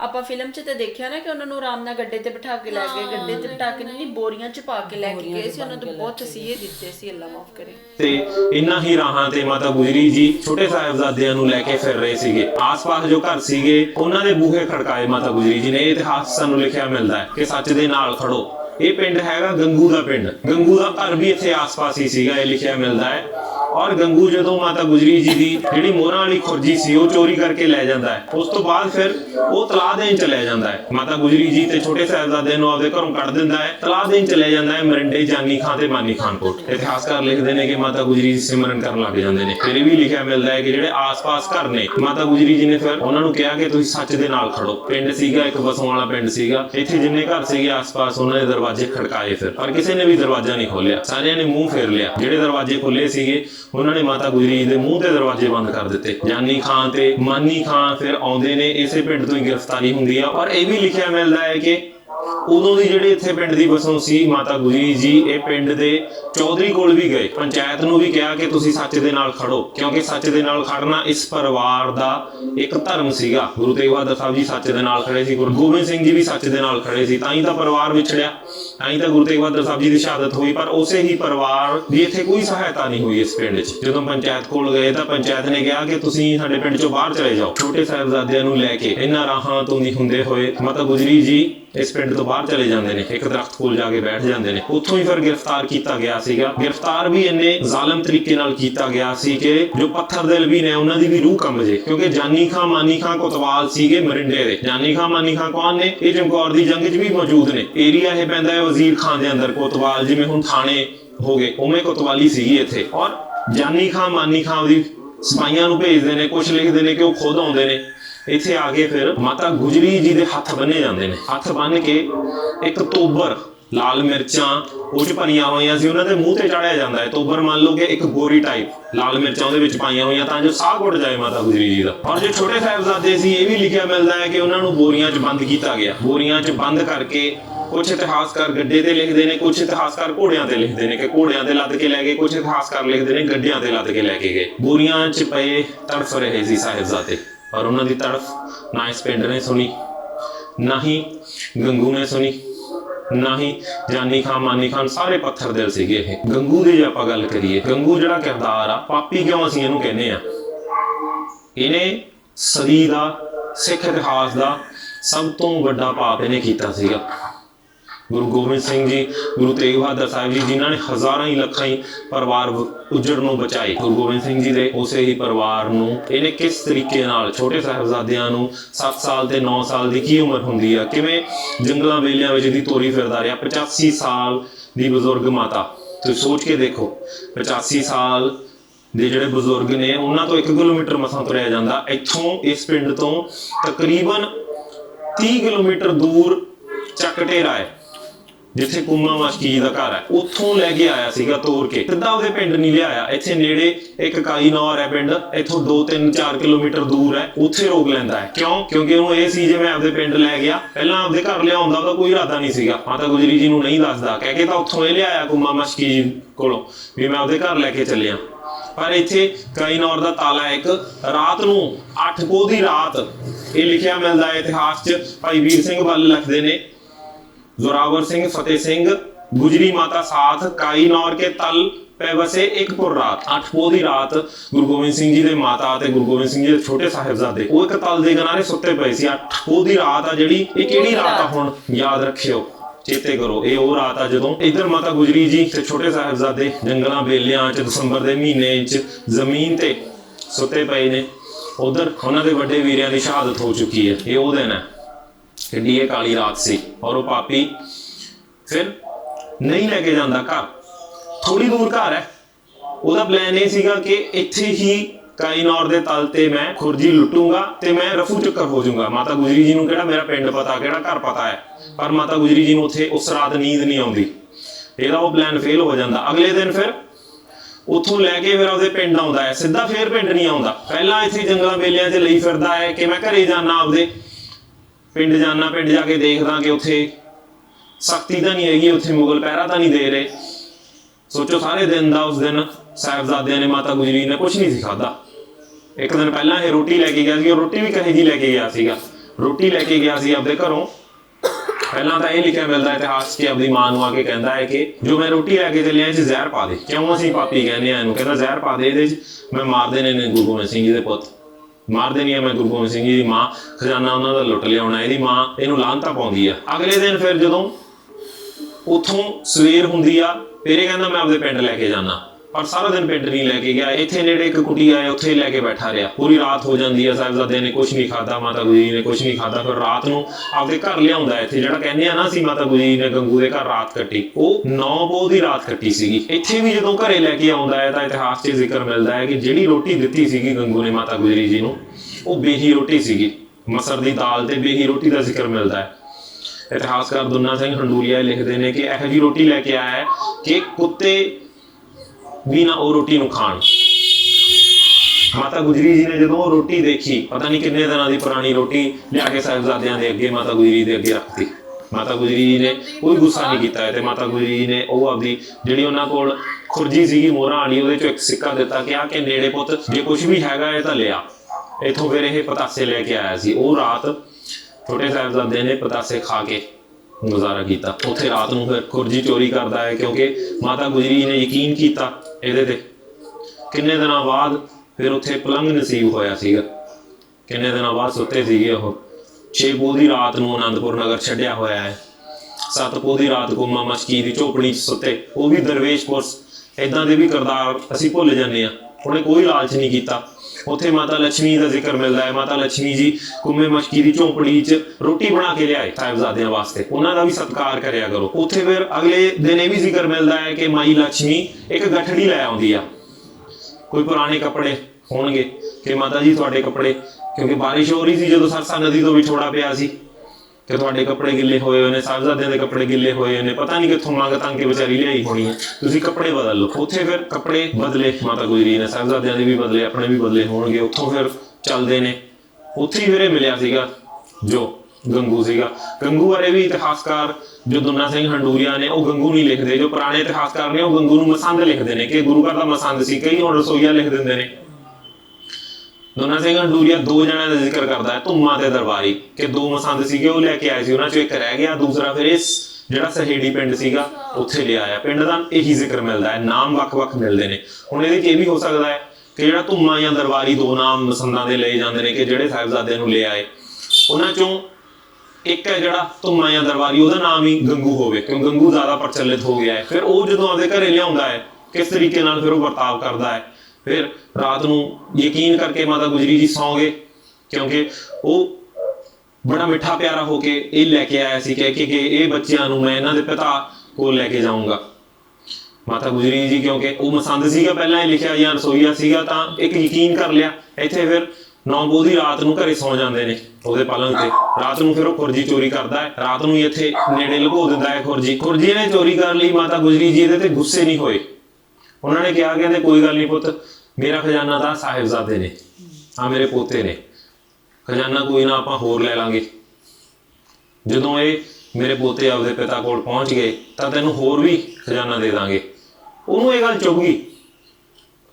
ਆਪਾਂ ਫਿਲਮ 'ਚ ਤੇ ਦੇਖਿਆ ਨਾ ਕਿ ਉਹਨਾਂ ਨੂੰ ਆਰਾਮ ਨਾਲ ਗੱਡੇ ਤੇ ਬਿਠਾ ਕੇ ਲੈ ਗਏ ਗੱਡੇ ਤੇ ਬਿਠਾ ਕੇ ਨਹੀਂ ਬੋਰੀਆਂ 'ਚ ਪਾ ਕੇ ਲੈ ਕੇ ਗਏ ਸੀ ਉਹਨਾਂ ਨੂੰ ਬਹੁਤ ਤਸੀਹੇ ਦਿੱਤੇ ਸੀ ਅੱਲਾ ਮਾਫ ਕਰੇ। ਤੇ ਇਨ੍ਹਾਂ ਹੀ ਰਾਹਾਂ ਤੇ ਮਾਤਾ ਗੁਜਰੀ ਜੀ ਛੋਟੇ ਸਾਹਿਬਜ਼ਾਦਿਆਂ ਨੂੰ ਲੈ ਕੇ ਫਿਰ ਰਹੇ ਸੀਗੇ। ਆਸ-ਪਾਸ ਜੋ ਘਰ ਸੀਗੇ ਉਹਨਾਂ ਦੇ ਬੂਹੇ ਖੜਕਾਏ ਮਾਤਾ ਗੁਜਰੀ ਜੀ ਨੇ। ਇਹ ਇਤਿਹਾਸ ਸਾਨੂੰ ਲਿਖਿਆ ਮਿਲਦਾ ਹੈ ਕਿ ਸੱਚ ਦੇ ਨਾਲ ਖੜੋ। ਇਹ ਪਿੰਡ ਹੈਗਾ ਗੰਗੂ ਦਾ ਪਿੰਡ। ਗੰਗੂ ਦਾ ਘਰ ਵੀ ਇੱਥੇ ਆਸ-ਪਾਸ ਹੀ ਸੀਗਾ ਇਹ ਲਿਖਿਆ ਮਿਲਦਾ ਹੈ। ਔਰ ਗੰਗੂ ਜਦੋਂ ਮਾਤਾ ਗੁਜਰੀ ਜੀ ਦੀ ਜਿਹੜੀ ਮੋਹਰਾਂ ਵਾਲੀ ਖੁਰਜੀ ਸੀ, ਉਹ ਚੋਰੀ ਕਰਕੇ ਲੈ ਜਾਂਦਾ ਹੈ। ਉਸ ਤੋਂ ਬਾਅਦ ਫਿਰ ਉਹ ਤਲਾਹ ਦੇਣ ਚਲੇ ਜਾਂਦਾ ਹੈ। ਮਾਤਾ ਗੁਜਰੀ ਜੀ ਤੇ ਛੋਟੇ ਸਾਹਿਬਜ਼ਾਦੇ ਨੂੰ ਆਪਦੇ ਘਰੋਂ ਕੱਢ ਦਿੰਦਾ ਹੈ। ਤਲਾਹ ਦੇਣ ਚਲੇ ਜਾਂਦਾ ਹੈ ਮਰਿੰਡੇ ਜਾਨੀ ਖਾਂ ਤੇ ਮਾਨੀ ਖਾਨ ਇਤਿਹਾਸਕਾਰ ਲਿਖਦੇ ਨੇ ਕਿ ਮਾਤਾ ਗੁਜਰੀ ਜੀ ਸਿਮਰਨ ਕਰਨ ਲੱਗ ਜਾਂਦੇ ਨੇ। ਫਿਰ ਇਹ ਵੀ ਲਿਖਿਆ ਮਿਲਦਾ ਹੈ ਕਿ ਜਿਹੜੇ ਆਸ-ਪਾਸ ਘਰ ਨੇ, ਮਾਤਾ ਗੁਜਰੀ ਜੀ ਨੇ ਫਿਰ ਉਹਨਾਂ ਨੂੰ ਕਿਹਾ ਕਿ ਤੁਸੀਂ ਸੱਚ ਦੇ ਨਾਲ ਖੜੋ। ਪਿੰਡ ਸੀਗਾ, ਇੱਕ ਵਸੋਂ ਵਾਲਾ ਪਿੰਡ ਸੀਗਾ। ਇੱਥੇ ਜਿੰਨੇ ਘਰ ਸੀਗੇ ਆਸ-ਪਾਸ, ਉਹਨਾਂ ਦੇ ਦਰਵਾਜ਼ੇ ਖੜਕਾਏ ਫਿਰ। ਪਰ ਕਿਸੇ ਨੇ ਵੀ ਦਰਵਾਜ਼ਾ ਨਹੀਂ ਖੋਲਿਆ ਸਾਰਿਆਂ ਨੇ ਮੂੰਹ ਫੇਰ ਲਿਆ। ਜਿਹੜੇ ਦਰਵਾਜ਼ੇ ਖੁੱਲੇ ਸੀਗੇ ਉਹਨਾਂ ਨੇ ਮਾਤਾ ਗੁਜਰੀ ਦੇ ਮੂੰਹ ਤੇ ਦਰਵਾਜ਼ੇ ਬੰਦ ਕਰ ਦਿੱਤੇ। ਜਾਨੀ ਖਾਨ ਤੇ ਮਾਨੀ ਖਾਨ ਫਿਰ ਆਉਂਦੇ ਨੇ, ਇਸੇ ਪਿੰਡ ਤੋਂ ਹੀ ਗ੍ਰਿਫਤਾਰੀ ਹੁੰਦੀ ਆ। ਔਰ ਇਹ ਵੀ ਲਿਖਿਆ ਮਿਲਦਾ ਹੈ ਕਿ ਉਦੋਂ ਦੀ ਜਿਹੜੀ ਇੱਥੇ ਪਿੰਡ ਦੀ ਵਸੋਂ ਸੀ ਮਾਤਾ ਗੁਜਰੀ ਜੀ, ਇਹ ਪਿੰਡ ਦੇ ਚੌਧਰੀ ਕੋਲ ਵੀ ਗਏ। ਪੰਚਾਇਤ ਨੂੰ ਵੀ ਕਿਹਾ ਕਿ ਤੁਸੀਂ ਸੱਚ ਦੇ ਨਾਲ ਖੜੋ, ਕਿਉਂਕਿ ਸੱਚ ਦੇ ਨਾਲ ਖੜਨਾ ਇਸ ਪਰਿਵਾਰ ਦਾ ਇੱਕ ਧਰਮ ਸੀਗਾ। ਗੁਰੂ ਤੇਗ ਬਹਾਦਰ ਸਾਹਿਬ ਜੀ ਸੱਚ ਦੇ ਨਾਲ ਖੜੇ ਸੀ, ਗੁਰੂ ਗੋਬਿੰਦ ਸਿੰਘ ਜੀ ਵੀ ਸੱਚ ਦੇ ਨਾਲ ਖੜੇ ਸੀ, ਤਾਂ ਹੀ ਤਾਂ ਪਰਿਵਾਰ ਵਿਛੜਿਆ, ਤਾਂ ਹੀ ਤਾਂ ਗੁਰੂ ਤੇਗ ਬਹਾਦਰ ਸਾਹਿਬ ਜੀ ਦੀ ਸ਼ਹਾਦਤ ਹੋਈ, ਪਰ ਉਸੇ ਹੀ ਪਰਿਵਾਰ ਦੀ ਇੱਥੇ ਕੋਈ ਸਹਾਇਤਾ ਨਹੀਂ ਹੋਈ ਇਸ ਪਿੰਡ 'ਚ। ਜਦੋਂ ਪੰਚਾਇਤ ਕੋਲ ਗਏ ਤਾਂ ਪੰਚਾਇਤ ਨੇ ਕਿਹਾ ਕਿ ਤੁਸੀਂ ਸਾਡੇ ਪਿੰਡ 'ਚੋਂ ਬਾਹਰ ਚਲੇ ਜਾਓ। ਛੋਟੇ ਸਾਹਿਬਜ਼ਾਦਿਆਂ ਨੂੰ ਲੈ ਕੇ ਇਹਨਾਂ ਰਾਹਾਂ ਤੋਂ ਨਹੀਂ ਹੁੰਦੇ ਹੋਏ ਮਾਤਾ ਗੁਜਰੀ ਜੀ ਇਸ ਪਿੰਡ ਤੋਂ ਬਾਹਰ ਚਲੇ ਜਾਂਦੇ ਨੇ, ਇੱਕ ਦਰਖਤ ਕੋਲ ਜਾ ਕੇ ਬੈਠ ਜਾਂਦੇ ਨੇ। ਉੱਥੋਂ ਹੀ ਫਿਰ ਗ੍ਰਿਫਤਾਰ ਕੀਤਾ ਗਿਆ ਸੀਗਾ। ਗ੍ਰਿਫਤਾਰ ਵੀ ਇੰਨੇ ਜ਼ਾਲਮ ਤਰੀਕੇ ਨਾਲ ਕੀਤਾ ਗਿਆ ਸੀ ਕਿ ਜੋ ਪੱਥਰ ਦਿਲ ਵੀ ਨੇ ਉਹਨਾਂ ਦੀ ਵੀ ਰੂਹ ਕੰਬ ਜੇ। ਕਿਉਂਕਿ ਜਾਨੀ ਖਾਂ, ਮਾਨੀ ਖਾਂ ਕੋਤਵਾਲ ਸੀਗੇ ਮਰਿੰਡੇ ਦੇ। ਜਾਨੀ ਖਾਂ, ਮਾਨੀ ਖਾਂ ਕੌਣ ਨੇ? ਇਹ ਚਮਕੌਰ ਦੀ ਜੰਗ 'ਚ ਵੀ ਮੌਜੂਦ ਨੇ। ਏਰੀਆ ਇਹ ਪੈਂਦਾ ਹੈ ਵਜ਼ੀਰ ਖਾਨ ਦੇ ਅੰਦਰ, ਕੋਤਵਾਲ ਜਿਵੇਂ ਹੁਣ ਥਾਣੇ ਹੋ ਗਏ, ਉਵੇਂ ਕੋਤਵਾਲੀ ਸੀਗੀ ਇੱਥੇ। ਔਰ ਜਾਨੀ ਖਾਂ, ਮਾਨੀ ਖਾਂ ਦੀ ਸਿਪਾਹੀਆਂ ਨੂੰ ਭੇਜਦੇ ਨੇ ਕੁਝ ਲਿਖਦੇ ਨੇ ਕਿ ਉਹ ਖੁਦ ਆਉਂਦੇ ਨੇ। ਇੱਥੇ ਆ ਕੇ ਫਿਰ ਮਾਤਾ ਗੁਜਰੀ ਜੀ ਦੇ ਹੱਥ ਬੰਨੇ ਜਾਂਦੇ ਨੇ। ਹੱਥ ਬੰਨ ਕੇ ਇੱਕ ਤੋਬਰ, ਲਾਲ ਮਿਰਚਾਂ, ਉਹ ਚ ਭਰੀਆਂ ਹੋਈਆਂ ਸੀ, ਉਹਨਾਂ ਦੇ ਮੂੰਹ ਤੇ ਚੜਿਆ ਜਾਂਦਾ ਹੈ। ਤੋਬਰ ਮੰਨ ਲਓ ਕਿ ਇੱਕ ਗੋਰੀ ਟਾਈਪ ਲਾਲ ਮਿਰਚਾਂ ਉਹਦੇ ਵਿੱਚ ਪਾਈਆਂ ਹੋਈਆਂ ਤਾਂ ਜੋ ਸਾਹ ਘੁੱਟ ਜਾਏ ਮਾਤਾ ਗੁਜਰੀ ਜੀ ਦਾ। ਔਰ ਜੋ ਛੋਟੇ ਸਾਹਿਬਜ਼ਾਦੇ ਸੀ, ਇਹ ਵੀ ਲਿਖਿਆ ਮਿਲਦਾ ਹੈ ਕਿ ਉਹਨਾਂ ਨੂੰ ਬੋਰੀਆਂ 'ਚ ਬੰਦ ਕੀਤਾ ਗਿਆ। ਬੋਰੀਆਂ 'ਚ ਬੰਦ ਕਰਕੇ ਕੁਝ ਇਤਿਹਾਸਕਾਰ ਗੱਡੇ ਤੇ ਲਿਖਦੇ ਨੇ ਕੁਝ ਇਤਿਹਾਸਕਾਰ ਘੋੜਿਆਂ ਤੇ ਲਿਖਦੇ ਨੇ ਕਿ ਘੋੜਿਆਂ ਤੇ ਲੱਦ ਕੇ ਲੈ ਗਏ ਕੁਝ ਇਤਿਹਾਸਕਾਰ ਲਿਖਦੇ ਨੇ, ਗੱਡਿਆਂ ਤੇ ਲੱਦ ਕੇ ਲੈ ਕੇ ਗਏ। ਬੋਰੀਆਂ 'ਚ ਪਏ ਤੜਫ ਰਹੇ ਸੀ ਸਾਹਿਬਜ਼ਾਦੇ। ਪਰ ਉਹਨਾਂ ਦੀ ਤੜਫ ਨਾ ਇਸ ਪਿੰਡ ਨੇ ਸੁਣੀ, ਨਾ ਹੀ ਗੰਗੂ ਨੇ ਸੁਣੀ, ਨਾ ਹੀ ਜਾਨੀ ਖਾਨ ਮਾਨੀ ਖਾਨ ਸਾਰੇ ਪੱਥਰ ਦਿਲ ਸੀਗੇ ਇਹ। ਗੰਗੂ ਦੀ ਜੇ ਆਪਾਂ ਗੱਲ ਕਰੀਏ, ਗੰਗੂ ਜਿਹੜਾ ਕਿਰਦਾਰ ਆ, ਪਾਪੀ ਕਿਉਂ ਅਸੀਂ ਇਹਨੂੰ ਕਹਿੰਦੇ ਆ? ਇਹਨੇ ਸਦੀ ਦਾ, ਸਿੱਖ ਇਤਿਹਾਸ ਦਾ ਸਭ ਤੋਂ ਵੱਡਾ ਪਾਪ ਇਹਨੇ ਕੀਤਾ ਸੀਗਾ। ਗੁਰੂ ਗੋਬਿੰਦ ਸਿੰਘ ਜੀ, ਗੁਰੂ ਤੇਗ ਬਹਾਦਰ ਸਾਹਿਬ ਜੀ, ਜਿਨ੍ਹਾਂ ਨੇ ਹਜ਼ਾਰਾਂ ਹੀ ਲੱਖਾਂ ਹੀ ਪਰਿਵਾਰ ਵ- ਉੱਜੜ ਨੂੰ ਬਚਾਏ। ਗੁਰੂ ਗੋਬਿੰਦ ਸਿੰਘ ਜੀ ਦੇ ਉਸੇ ਹੀ ਪਰਿਵਾਰ ਨੂੰ ਇਹਨੇ ਕਿਸ ਤਰੀਕੇ ਨਾਲ, ਛੋਟੇ ਸਾਹਿਬਜ਼ਾਦਿਆਂ ਨੂੰ 7 ਸਾਲ ਤੇ 9 ਸਾਲ ਦੀ ਕੀ ਉਮਰ ਹੁੰਦੀ ਆ? ਕਿਵੇਂ ਜੰਗਲਾਂ ਵੇਲਿਆਂ ਵਿੱਚ ਦੀ ਤੋਰੀ ਫਿਰਦਾ ਰਿਹਾ? 85 ਸਾਲ ਦੀ ਬਜ਼ੁਰਗ ਮਾਤਾ। ਤੁਸੀਂ ਸੋਚ ਕੇ ਦੇਖੋ 85 ਸਾਲ ਦੇ ਜਿਹੜੇ ਬਜ਼ੁਰਗ ਨੇ, ਉਹਨਾਂ ਤੋਂ 1 ਕਿਲੋਮੀਟਰ ਮਸਾਂ ਤੁਰਿਆ ਜਾਂਦਾ। ਇੱਥੋਂ ਇਸ ਪਿੰਡ ਤੋਂ ਤਕਰੀਬਨ 30 ਕਿਲੋਮੀਟਰ ਦੂਰ ਚੱਕ ਢੇਰਾ ਹੈ। ਜਿੱਥੇ ਕੁੰਮਾ ਮਸ਼ਕੀ ਜੀ ਦਾ ਘਰ ਹੈ। ਉੱਥੋਂ ਲੈ ਕੇ ਆਇਆ ਸੀਗਾ ਤੋਰ ਕੇ। ਸਿੱਧਾ ਉਹਦੇ ਪਿੰਡ ਨਹੀਂ ਲਿਆਇਆ। ਇੱਥੇ ਨੇੜੇ ਇੱਕ ਕਾਈਨੌਰ ਹੈ ਪਿੰਡ। ਇੱਥੋਂ 2 3 4 ਕਿਲੋਮੀਟਰ ਦੂਰ ਹੈ। ਉੱਥੇ ਰੋਕ ਲੈਂਦਾ ਹੈ। ਕਿਉਂ? ਕਿਉਂਕਿ ਉਹਨੂੰ ਇਹ ਸੀ ਜੇ ਮੈਂ ਆਪਦੇ ਪਿੰਡ ਲੈ ਗਿਆ। ਪਹਿਲਾਂ ਆਪਦੇ ਘਰ ਲਿਆਉਂਦਾ ਉਹਦਾ ਕੋਈ ਇਰਾਦਾ ਨਹੀਂ ਸੀਗਾ। ਮਾਤਾ ਗੁਜਰੀ ਜੀ ਨੂੰ ਨਹੀਂ ਦੱਸਦਾ। ਕਹਿ ਕੇ ਤਾਂ ਉੱਥੋਂ ਇਹ ਲਿਆਇਆ ਕੁੰਮਾ ਮਸ਼ਕੀ ਜੀ ਕੋਲੋਂ ਵੀ ਮੈਂ ਆਪਦੇ ਘਰ ਲੈ ਕੇ ਚੱਲਿਆ। ਪਰ ਇੱਥੇ ਕਾਈਨੌਰ ਦਾ ਤਾਲਾ ਇੱਕ ਰਾਤ ਨੂੰ 8 ਕੋ ਦੀ ਰਾਤ ਇਹ ਲਿਖਿਆ ਮਿਲਦਾ ਹੈ ਇਤਿਹਾਸ 'ਚ। ਭਾਈ ਵੀਰ ਸਿੰਘ ਬੱਲ ਲਿਖਦੇ ਨੇ। ਜ਼ੋਰਾਵਰ ਸਿੰਘ ਫਤਿਹ ਸਿੰਘ ਗੁਜਰੀ ਮਾਤਾ ਸਾਥ ਕਾਈਨੌਰ ਕੇ ਤਲ ਪੈ ਵਸੇ ਇੱਕ ਪੁਰ ਰਾਤ। ਅੱਠ ਪੋਹ ਦੀ ਰਾਤ ਗੁਰੂ ਗੋਬਿੰਦ ਸਿੰਘ ਜੀ ਦੇ ਮਾਤਾ ਤੇ ਗੁਰੂ ਗੋਬਿੰਦ ਸਿੰਘ ਜੀ ਦੇ ਛੋਟੇ ਸਾਹਿਬਜ਼ਾਦੇ। ਉਹ ਇੱਕ ਤਲ ਦੇ ਕਿਨਾਰੇ ਸੁੱਤੇ ਪਏ ਸੀ। ਅੱਠ ਪੋਹ ਦੀ ਰਾਤ ਆ ਜਿਹੜੀ ਇਹ ਕਿਹੜੀ ਰਾਤ ਆ ਹੁਣ? ਯਾਦ ਰੱਖਿਓ ਚੇਤੇ ਕਰੋ ਇਹ ਉਹ ਰਾਤ ਆ ਜਦੋਂ ਇਧਰ ਮਾਤਾ ਗੁਜਰੀ ਜੀ ਤੇ ਛੋਟੇ ਸਾਹਿਬਜ਼ਾਦੇ ਜੰਗਲਾਂ ਬੇਲਿਆਂ ਚ ਦਸੰਬਰ ਦੇ ਮਹੀਨੇ ਚ ਜ਼ਮੀਨ ਤੇ ਸੁੱਤੇ ਪਏ ਨੇ। ਉਧਰ ਉਹਨਾਂ ਦੇ ਵੱਡੇ ਵੀਰਿਆਂ ਦੀ ਸ਼ਹਾਦਤ ਹੋ ਚੁੱਕੀ ਹੈ। ਇਹ ਉਹ ਦਿਨ ਹੈ। ਕਿੱਡੀ ਇਹ ਕਾਲੀ ਰਾਤ ਸੀ। ਔਰ ਉਹ ਪਾਪੀ ਫਿਰ ਨਹੀਂ ਲੈ ਕੇ ਜਾਂਦਾ ਘਰ। ਥੋੜੀ ਦੂਰ ਘਰ ਹੈ। ਉਹਦਾ ਪਲਾਨ ਇਹ ਸੀਗਾ ਕਿ ਇੱਥੇ ਹੀ ਕਾਈਨੌਰ ਦੇ ਤਲ ਤੇ ਮੈਂ ਖੁਰਜੀ ਲੁੱਟੂੰਗਾ ਤੇ ਮੈਂ ਰਫੂ ਚੱਕਰ ਹੋ ਜਾਊਂਗਾ। ਮਾਤਾ ਗੁਜਰੀ ਜੀ ਨੂੰ ਕਿਹੜਾ ਮੇਰਾ ਪਿੰਡ ਪਤਾ, ਕਿਹੜਾ ਘਰ ਪਤਾ ਹੈ। ਪਰ ਮਾਤਾ ਗੁਜਰੀ ਜੀ ਨੂੰ ਉੱਥੇ ਉਸ ਰਾਤ ਨੀਂਦ ਨਹੀਂ ਆਉਂਦੀ। ਇਹਦਾ ਉਹ ਪਲਾਨ ਫੇਲ ਹੋ ਜਾਂਦਾ। ਅਗਲੇ ਦਿਨ ਫਿਰ ਉੱਥੋਂ ਲੈ ਕੇ ਫਿਰ ਉਹਦੇ ਪਿੰਡ ਆਉਂਦਾ ਹੈ। ਸਿੱਧਾ ਫੇਰ ਪਿੰਡ ਨਹੀਂ ਆਉਂਦਾ। ਪਹਿਲਾਂ ਇੱਥੇ ਜੰਗਲਾਂ ਬੇਲਿਆਂ 'ਚ ਲਈ ਫਿਰਦਾ ਹੈ ਕਿ ਮੈਂ ਘਰੇ ਜਾਣਾ ਆਪਦੇ। ਪਿੰਡ ਜਾਣਾ ਪਿੰਡ ਜਾ ਕੇ ਦੇਖਦਾ ਕਿ ਉੱਥੇ ਸਖਤੀ ਤਾਂ ਨਹੀਂ ਹੈਗੀ, ਉੱਥੇ ਮੁਗਲ ਪਹਿਰਾ ਤਾਂ ਨਹੀਂ ਦੇ ਰਹੇ। ਸੋਚੋ ਸਾਰੇ ਦਿਨ ਦਾ, ਉਸ ਦਿਨ ਸਾਹਿਬਜ਼ਾਦਿਆਂ ਨੇ, ਮਾਤਾ ਗੁਜਰੀ ਨੇ ਕੁਝ ਨਹੀਂ ਸੀ ਖਾਦਾ ਇੱਕ ਦਿਨ ਪਹਿਲਾਂ ਇਹ ਰੋਟੀ ਲੈ ਕੇ ਗਿਆ ਸੀ, ਉਹ ਰੋਟੀ ਵੀ ਕਹੇ ਜੀ ਲੈ ਕੇ ਗਿਆ ਸੀਗਾ। ਰੋਟੀ ਲੈ ਕੇ ਗਿਆ ਸੀ ਆਪਦੇ ਘਰੋਂ। ਪਹਿਲਾਂ ਤਾਂ ਇਹ ਲਿਖਿਆ ਮਿਲਦਾ, ਇਤਿਹਾਸ 'ਚ ਕਿ ਆਪਦੀ ਮਾਂ ਨੂੰ ਆ ਕੇ ਕਹਿੰਦਾ ਹੈ ਕਿ ਜੋ ਮੈਂ ਰੋਟੀ ਲੈ ਕੇ ਚੱਲਿਆ ਇਹ ਜ਼ਹਿਰ ਪਾ ਦੇ। ਕਿਉਂ ਅਸੀਂ ਪਾਪੀ ਕਹਿੰਦੇ ਆ ਇਹਨੂੰ? ਕਹਿੰਦਾ ਜ਼ਹਿਰ ਪਾ ਦੇ, ਇਹਦੇ 'ਚ ਮੈਂ ਮਾਰ ਦੇਣੇ ਨੇ ਗੁਰੂ ਗੋਬਿੰਦ ਸਿੰਘ ਜੀ ਦੇ ਪੁੱਤ। ਮਾਰ ਦੇਣੀ ਆ ਮੈਂ ਗੁਰੂ ਗੋਬਿੰਦ ਸਿੰਘ ਜੀ ਦੀ ਮਾਂ, ਖਜ਼ਾਨਾ ਉਹਨਾਂ ਦਾ ਲੁੱਟ ਲਿਆਉਣਾ ਇਹਦੀ ਮਾਂ ਇਹਨੂੰ ਲਾਂਤਾ ਪਾਉਂਦੀ ਆ। ਅਗਲੇ ਦਿਨ ਫਿਰ ਜਦੋਂ ਉਥੋਂ ਸਵੇਰ ਹੁੰਦੀ ਆ, ਫਿਰ ਇਹ ਕਹਿੰਦਾ ਮੈਂ ਆਪਦੇ ਪਿੰਡ ਲੈ ਕੇ ਜਾਣਾ। ਪਰ ਸਾਰਾ ਦਿਨ ਪਿੰਡ ਨਹੀਂ ਲੈ ਕੇ ਗਿਆ। ਇੱਥੇ ਨੇੜੇ ਇੱਕ ਕੁਟੀਆ ਆਏ, ਉੱਥੇ ਲੈ ਕੇ ਬੈਠਾ ਰਿਹਾ। ਪੂਰੀ ਰਾਤ ਹੋ ਜਾਂਦੀ ਹੈ ਸਾਹਿਬਜ਼ਾਦੇ ਨੇ ਕੁਝ ਨਹੀਂ ਖਾਦਾ ਮਾਤਾ ਗੁਜਰੀ ਨੇ ਕੁਝ ਨਹੀਂ ਖਾਦਾ ਫਿਰ ਰਾਤ ਨੂੰ ਆਪਦੇ ਘਰ ਲਿਆਉਂਦਾ ਇੱਥੇ, ਜਿਹੜਾ ਕਹਿੰਦੇ ਆ ਨਾ ਸੀ ਮਾਤਾ ਗੁਜਰੀ ਨੇ ਗੰਗੂ ਦੇ ਘਰ ਰਾਤ ਕੱਟੀ। ਉਹ 9 ਪੋਹ ਦੀ ਰਾਤ ਕੱਟੀ ਸੀਗੀ। ਇੱਥੇ ਵੀ ਜਦੋਂ ਘਰੇ ਲੈ ਕੇ ਆਉਂਦਾ ਹੈ, ਤਾਂ ਇਤਿਹਾਸ 'ਚ ਜ਼ਿਕਰ ਮਿਲਦਾ ਹੈ ਕਿ ਜਿਹੜੀ ਰੋਟੀ ਦਿੱਤੀ ਸੀਗੀ ਗੰਗੂ ਨੇ ਮਾਤਾ ਗੁਜਰੀ ਜੀ ਨੂੰ, ਉਹ ਬੇਹੀ ਰੋਟੀ ਸੀਗੀ। ਮਸਰ ਦੀ ਦਾਲ ਤੇ ਬੇਹੀ ਰੋਟੀ ਦਾ ਜ਼ਿਕਰ ਮਿਲਦਾ ਹੈ। ਇਤਿਹਾਸਕਾਰ ਦੁੰਨਾ ਸਿੰਘ ਹੰਡੂਰੀਆ ਲਿਖਦੇ ਨੇ ਕਿ ਇਹੋ ਜਿਹੀ ਰੋਟੀ ਲੈ ਕੇ ਆਇਆ ਹੈ ਕਿ ਕੁੱਤੇ ਵੀ ਨਾ ਉਹ ਰੋਟੀ ਨੂੰ ਖਾਣ। ਮਾਤਾ ਗੁਜਰੀ ਜੀ ਨੇ ਜਦੋਂ ਉਹ ਰੋਟੀ ਦੇਖੀ, ਪਤਾ ਨਹੀਂ ਕਿੰਨੇ ਦਿਨਾਂ ਦੀ ਪੁਰਾਣੀ ਰੋਟੀ ਲਿਆ ਕੇ ਸਾਹਿਬਜ਼ਾਦਿਆਂ ਦੇ ਅੱਗੇ ਮਾਤਾ ਗੁਜਰੀ ਦੇ ਅੱਗੇ ਰੱਖਤੀ। ਮਾਤਾ ਗੁਜਰੀ ਜੀ ਨੇ ਕੋਈ ਗੁੱਸਾ ਨਹੀਂ ਕੀਤਾ ਤੇ ਮਾਤਾ ਗੁਜਰੀ ਜੀ ਨੇ ਉਹ ਆਪਦੀ ਜਿਹੜੀ ਉਹਨਾਂ ਕੋਲ ਖੁਰਜੀ ਸੀਗੀ ਮੋਹਰਾਂ ਵਾਲੀ, ਉਹਦੇ ਚੋਂ ਇੱਕ ਸਿੱਕਾ ਦਿੱਤਾ ਕਿ ਆ ਕੇ ਨੇੜੇ ਪੁੱਤ, ਜੇ ਕੁਝ ਵੀ ਹੈਗਾ ਇਹ ਤਾਂ ਲਿਆ। ਇਥੋਂ ਫਿਰ ਇਹ ਪਤਾਸੇ ਲੈ ਕੇ ਆਇਆ ਸੀ। ਉਹ ਰਾਤ ਛੋਟੇ ਸਾਹਿਬਜ਼ਾਦੇ ਨੇ ਪਤਾਸੇ ਖਾ ਕੇ ਗੁਜ਼ਾਰਾ ਕੀਤਾ। ਉੱਥੇ ਰਾਤ ਨੂੰ ਫਿਰ ਖੁਰਜੀ ਚੋਰੀ ਕਰਦਾ ਹੈ ਕਿਉਂਕਿ ਮਾਤਾ ਗੁਜਰੀ ਨੇ ਯਕੀਨ ਕੀਤਾ, ਇਹਦੇ ਤੇ। ਕਿੰਨੇ ਦਿਨਾਂ ਬਾਅਦ ਫਿਰ ਉੱਥੇ ਪਲੰਗ ਨਸੀਬ ਹੋਇਆ ਸੀਗਾ। ਕਿੰਨੇ ਦਿਨਾਂ ਬਾਅਦ ਸੁੱਤੇ ਸੀਗੇ ਉਹ। ਛੇ ਪੋਹ ਦੀ ਰਾਤ ਨੂੰ ਆਨੰਦਪੁਰ ਨਗਰ ਛੱਡਿਆ ਹੋਇਆ ਹੈ। ਸੱਤ ਪੋਹ ਦੀ ਰਾਤ ਗੁੰਮਾ ਮਸਕੀ ਦੀ ਝੋਪੜੀ 'ਚ ਸੁੱਤੇ। ਉਹ ਵੀ ਦਰਵੇਸ਼ ਪੁਰਸ਼। ਇਦਾਂ ਦੇ ਵੀ ਕਰਦਾਰ ਅਸੀਂ ਭੁੱਲ ਜਾਂਦੇ ਆ ਉਹਨੇ ਕੋਈ ਲਾਲਚ ਨਹੀਂ ਕੀਤਾ। ਉੱਥੇ ਮਾਤਾ ਲక్ష్ਮੀ ਦਾ ਜ਼ਿਕਰ ਮਿਲਦਾ ਹੈ। ਮਾਤਾ ਲక్ష్ਮੀ ਜੀ ਕੁੰਮੇ ਮਸ਼ਕੀ ਦੀ ਝੋਪੜੀ 'ਚ ਰੋਟੀ ਬਣਾ ਕੇ ਲਿਆਏ ਸਾਹਿਬਜ਼ਾਦਿਆਂ ਵਾਸਤੇ। ਉਹਨਾਂ ਦਾ ਵੀ ਸਤਿਕਾਰ ਕਰਿਆ ਕਰੋ। ਉੱਥੇ ਫਿਰ ਅਗਲੇ ਦਿਨ ਇਹ ਵੀ ਜ਼ਿਕਰ ਮਿਲਦਾ ਹੈ ਕਿ ਮਾਈ ਲక్ష్ਮੀ ਇੱਕ ਗੱਠੜੀ ਲੈ ਆਉਂਦੀ ਆ। ਕੋਈ ਪੁਰਾਣੇ ਕੱਪੜੇ ਹੋਣਗੇ ਕਿ ਮਾਤਾ ਜੀ ਤੁਹਾਡੇ ਕੱਪੜੇ? ਕਿਉਂਕਿ ਬਾਰਿਸ਼ ਹੋ ਰਹੀ ਸੀ ਜਦੋਂ ਸਰਸਾ ਨਦੀ ਤੋਂ ਵਿਛੋੜਾ ਪਿਆ ਸੀ। ਕਿ ਤੁਹਾਡੇ ਕੱਪੜੇ ਗਿੱਲੇ ਹੋਏ ਹੋਏ ਨੇ, ਸਾਹਿਬਜ਼ਾਦਿਆਂ ਦੇ ਕੱਪੜੇ ਗਿੱਲੇ ਹੋਏ ਨੇ, ਪਤਾ ਨਹੀਂ ਕਿੱਥੋਂ ਮੰਗ ਤੰਗ ਕੇ ਵਿਚਾਰੀ ਲਿਆਈ ਹੋਣੀ ਹੈ। ਤੁਸੀਂ ਕੱਪੜੇ ਬਦਲ ਲਓ। ਉੱਥੇ ਫਿਰ ਕੱਪੜੇ ਬਦਲੇ, ਮਾਤਾ ਗੁਜਰੀ ਨੇ, ਸਾਹਿਬਜ਼ਾਦਿਆਂ ਦੇ ਵੀ ਬਦਲੇ, ਆਪਣੇ ਵੀ ਬਦਲੇ ਹੋਣਗੇ। ਉੱਥੋਂ ਫਿਰ ਚੱਲਦੇ ਨੇ। ਉੱਥੇ ਹੀ ਵੀਰੇ ਮਿਲਿਆ ਸੀਗਾ ਜੋ ਗੰਗੂ ਸੀਗਾ। ਗੰਗੂ ਬਾਰੇ ਵੀ ਇਤਿਹਾਸਕਾਰ ਜੋ ਦੁਨਾ ਸਿੰਘ ਹੰਡੂਰੀਆ ਨੇ, ਉਹ ਗੰਗੂ ਨਹੀਂ ਲਿਖਦੇ। ਜੋ ਪੁਰਾਣੇ ਇਤਿਹਾਸਕਾਰ ਨੇ, ਉਹ ਗੰਗੂ ਨੂੰ ਮਸੰਦ ਲਿਖਦੇ ਨੇ। ਕਿ ਗੁਰੂ ਘਰ ਦਾ ਮਸੰਦ ਸੀ। ਕਈ ਹੁਣ ਰਸੋਈਆ ਲਿਖ ਦਿੰਦੇ ਨੇ। ਦੋਨਾ ਸਿੰਘ ਹੰਡੂਰੀਆ ਦੋ ਜਣਿਆਂ ਦਾ ਜ਼ਿਕਰ ਕਰਦਾ ਹੈ ਧੁੰਮਾ ਤੇ ਦਰਬਾਰੀ। ਕਿ ਦੋ ਮਸੰਦ ਸੀਗੇ, ਉਹ ਲੈ ਕੇ ਆਏ ਸੀ। ਉਹਨਾਂ ਚੋਂ ਇੱਕ ਰਹਿ ਗਿਆ, ਦੂਸਰਾ ਫਿਰ ਇਸ ਜਿਹੜਾ ਸਹੇੜੀ ਪਿੰਡ ਸੀਗਾ, ਉੱਥੇ ਲਿਆ ਆਇਆ। ਪਿੰਡ ਦਾ ਇਹੀ ਜ਼ਿਕਰ ਮਿਲਦਾ ਹੈ, ਨਾਮ ਵੱਖ-ਵੱਖ ਮਿਲਦੇ ਨੇ। ਹੁਣ ਇਹਦੇ 'ਚ ਇਹ ਵੀ ਹੋ ਸਕਦਾ ਹੈ ਕਿ ਜਿਹੜਾ ਧੁੰਮਾ ਜਾਂ ਦਰਬਾਰੀ ਦੋ ਨਾਮ ਮਸੰਦਾਂ ਦੇ ਲਏ ਜਾਂਦੇ ਨੇ ਕਿ ਜਿਹੜੇ ਸਾਹਿਬਜ਼ਾਦਿਆਂ ਨੂੰ ਲੈ ਆਏ। ਉਹਨਾਂ ਚੋਂ ਇੱਕ ਹੈ ਜਿਹੜਾ ਧੁੰਮਾ ਜਾਂ ਦਰਬਾਰੀ, ਉਹਦਾ ਨਾਮ ਹੀ ਗੰਗੂ ਹੋਵੇ, ਕਿਉਂ ਗੰਗੂ ਜ਼ਿਆਦਾ ਪ੍ਰਚਲਿਤ ਹੋ ਗਿਆ ਹੈ। ਫਿਰ ਉਹ ਜਦੋਂ ਆਪਦੇ ਘਰੇ ਲਿਆਉਂਦਾ ਹੈ, ਕਿਸ ਤਰੀਕੇ ਨਾਲ ਫਿਰ ਉਹ ਵਰਤਾਵ ਕਰਦਾ ਹੈ। ਫਿਰ ਰਾਤ ਨੂੰ ਯਕੀਨ ਕਰਕੇ ਮਾਤਾ ਗੁਜਰੀ ਜੀ ਸੌਂ ਗਏ ਕਿਉਂਕਿ ਉਹ ਬੜਾ ਮਿੱਠਾ ਪਿਆਰਾ ਹੋ ਕੇ ਇਹ ਲੈ ਕੇ ਆਇਆ ਸੀ ਕਹਿ ਕਿ ਇਹ ਬੱਚਿਆਂ ਨੂੰ ਮੈਂ ਇਹਨਾਂ ਦੇ ਪਿਤਾ ਕੋਲ ਲੈ ਕੇ ਜਾਊਂਗਾ। ਮਾਤਾ ਗੁਜਰੀ ਜੀ ਕਿਉਂਕਿ ਉਹ ਮਸੰਦ ਸੀਗਾ, ਪਹਿਲਾਂ ਇਹ ਲਿਖਿਆ ਜਾਂ ਰਸੋਈਆ ਸੀਗਾ, ਤਾਂ ਇੱਕ ਯਕੀਨ ਕਰ ਲਿਆ, ਇੱਥੇ ਫਿਰ ਨੌ ਦੀ ਰਾਤ ਨੂੰ ਘਰੇ ਸੌ ਜਾਂਦੇ ਨੇ ਉਹਦੇ ਪਲੰਗ ਤੇ। ਰਾਤ ਨੂੰ ਫਿਰ ਉਹ ਖੁਰਜੀ ਚੋਰੀ ਕਰਦਾ ਹੈ, ਰਾਤ ਨੂੰ ਹੀ ਇੱਥੇ ਨੇੜੇ ਲੁਕੋ ਦਿੰਦਾ ਹੈ ਖੁਰਜੀ। ਖੁਰਜੀ ਨੇ ਚੋਰੀ ਕਰਨ ਲਈ ਮਾਤਾ ਗੁਜਰੀ ਜੀ ਇਹਦੇ ਤੇ ਗੁੱਸੇ ਨਹੀਂ ਹੋਏ। ਉਹਨਾਂ ਨੇ ਕਿਹਾ ਕਹਿੰਦੇ ਕੋਈ ਗੱਲ ਨਹੀਂ ਪੁੱਤ ਮੇਰਾ ਖਜ਼ਾਨਾ ਤਾਂ ਸਾਹਿਬਜ਼ਾਦੇ ਨੇ। ਆ ਮੇਰੇ ਪੋਤੇ ਨੇ। ਖਜ਼ਾਨਾ ਕੋਈ ਨਾ ਆਪਾਂ ਹੋਰ ਲੈ ਲਾਂਗੇ। ਜਦੋਂ ਇਹ ਮੇਰੇ ਪੋਤੇ ਆਪਦੇ ਪਿਤਾ ਕੋਲ ਪਹੁੰਚ ਗਏ ਤਾਂ ਤੈਨੂੰ ਹੋਰ ਵੀ ਖਜ਼ਾਨਾ ਦੇ ਦਾਂਗੇ। ਉਹਨੂੰ ਇਹ ਗੱਲ ਚੁੱਭ ਗਈ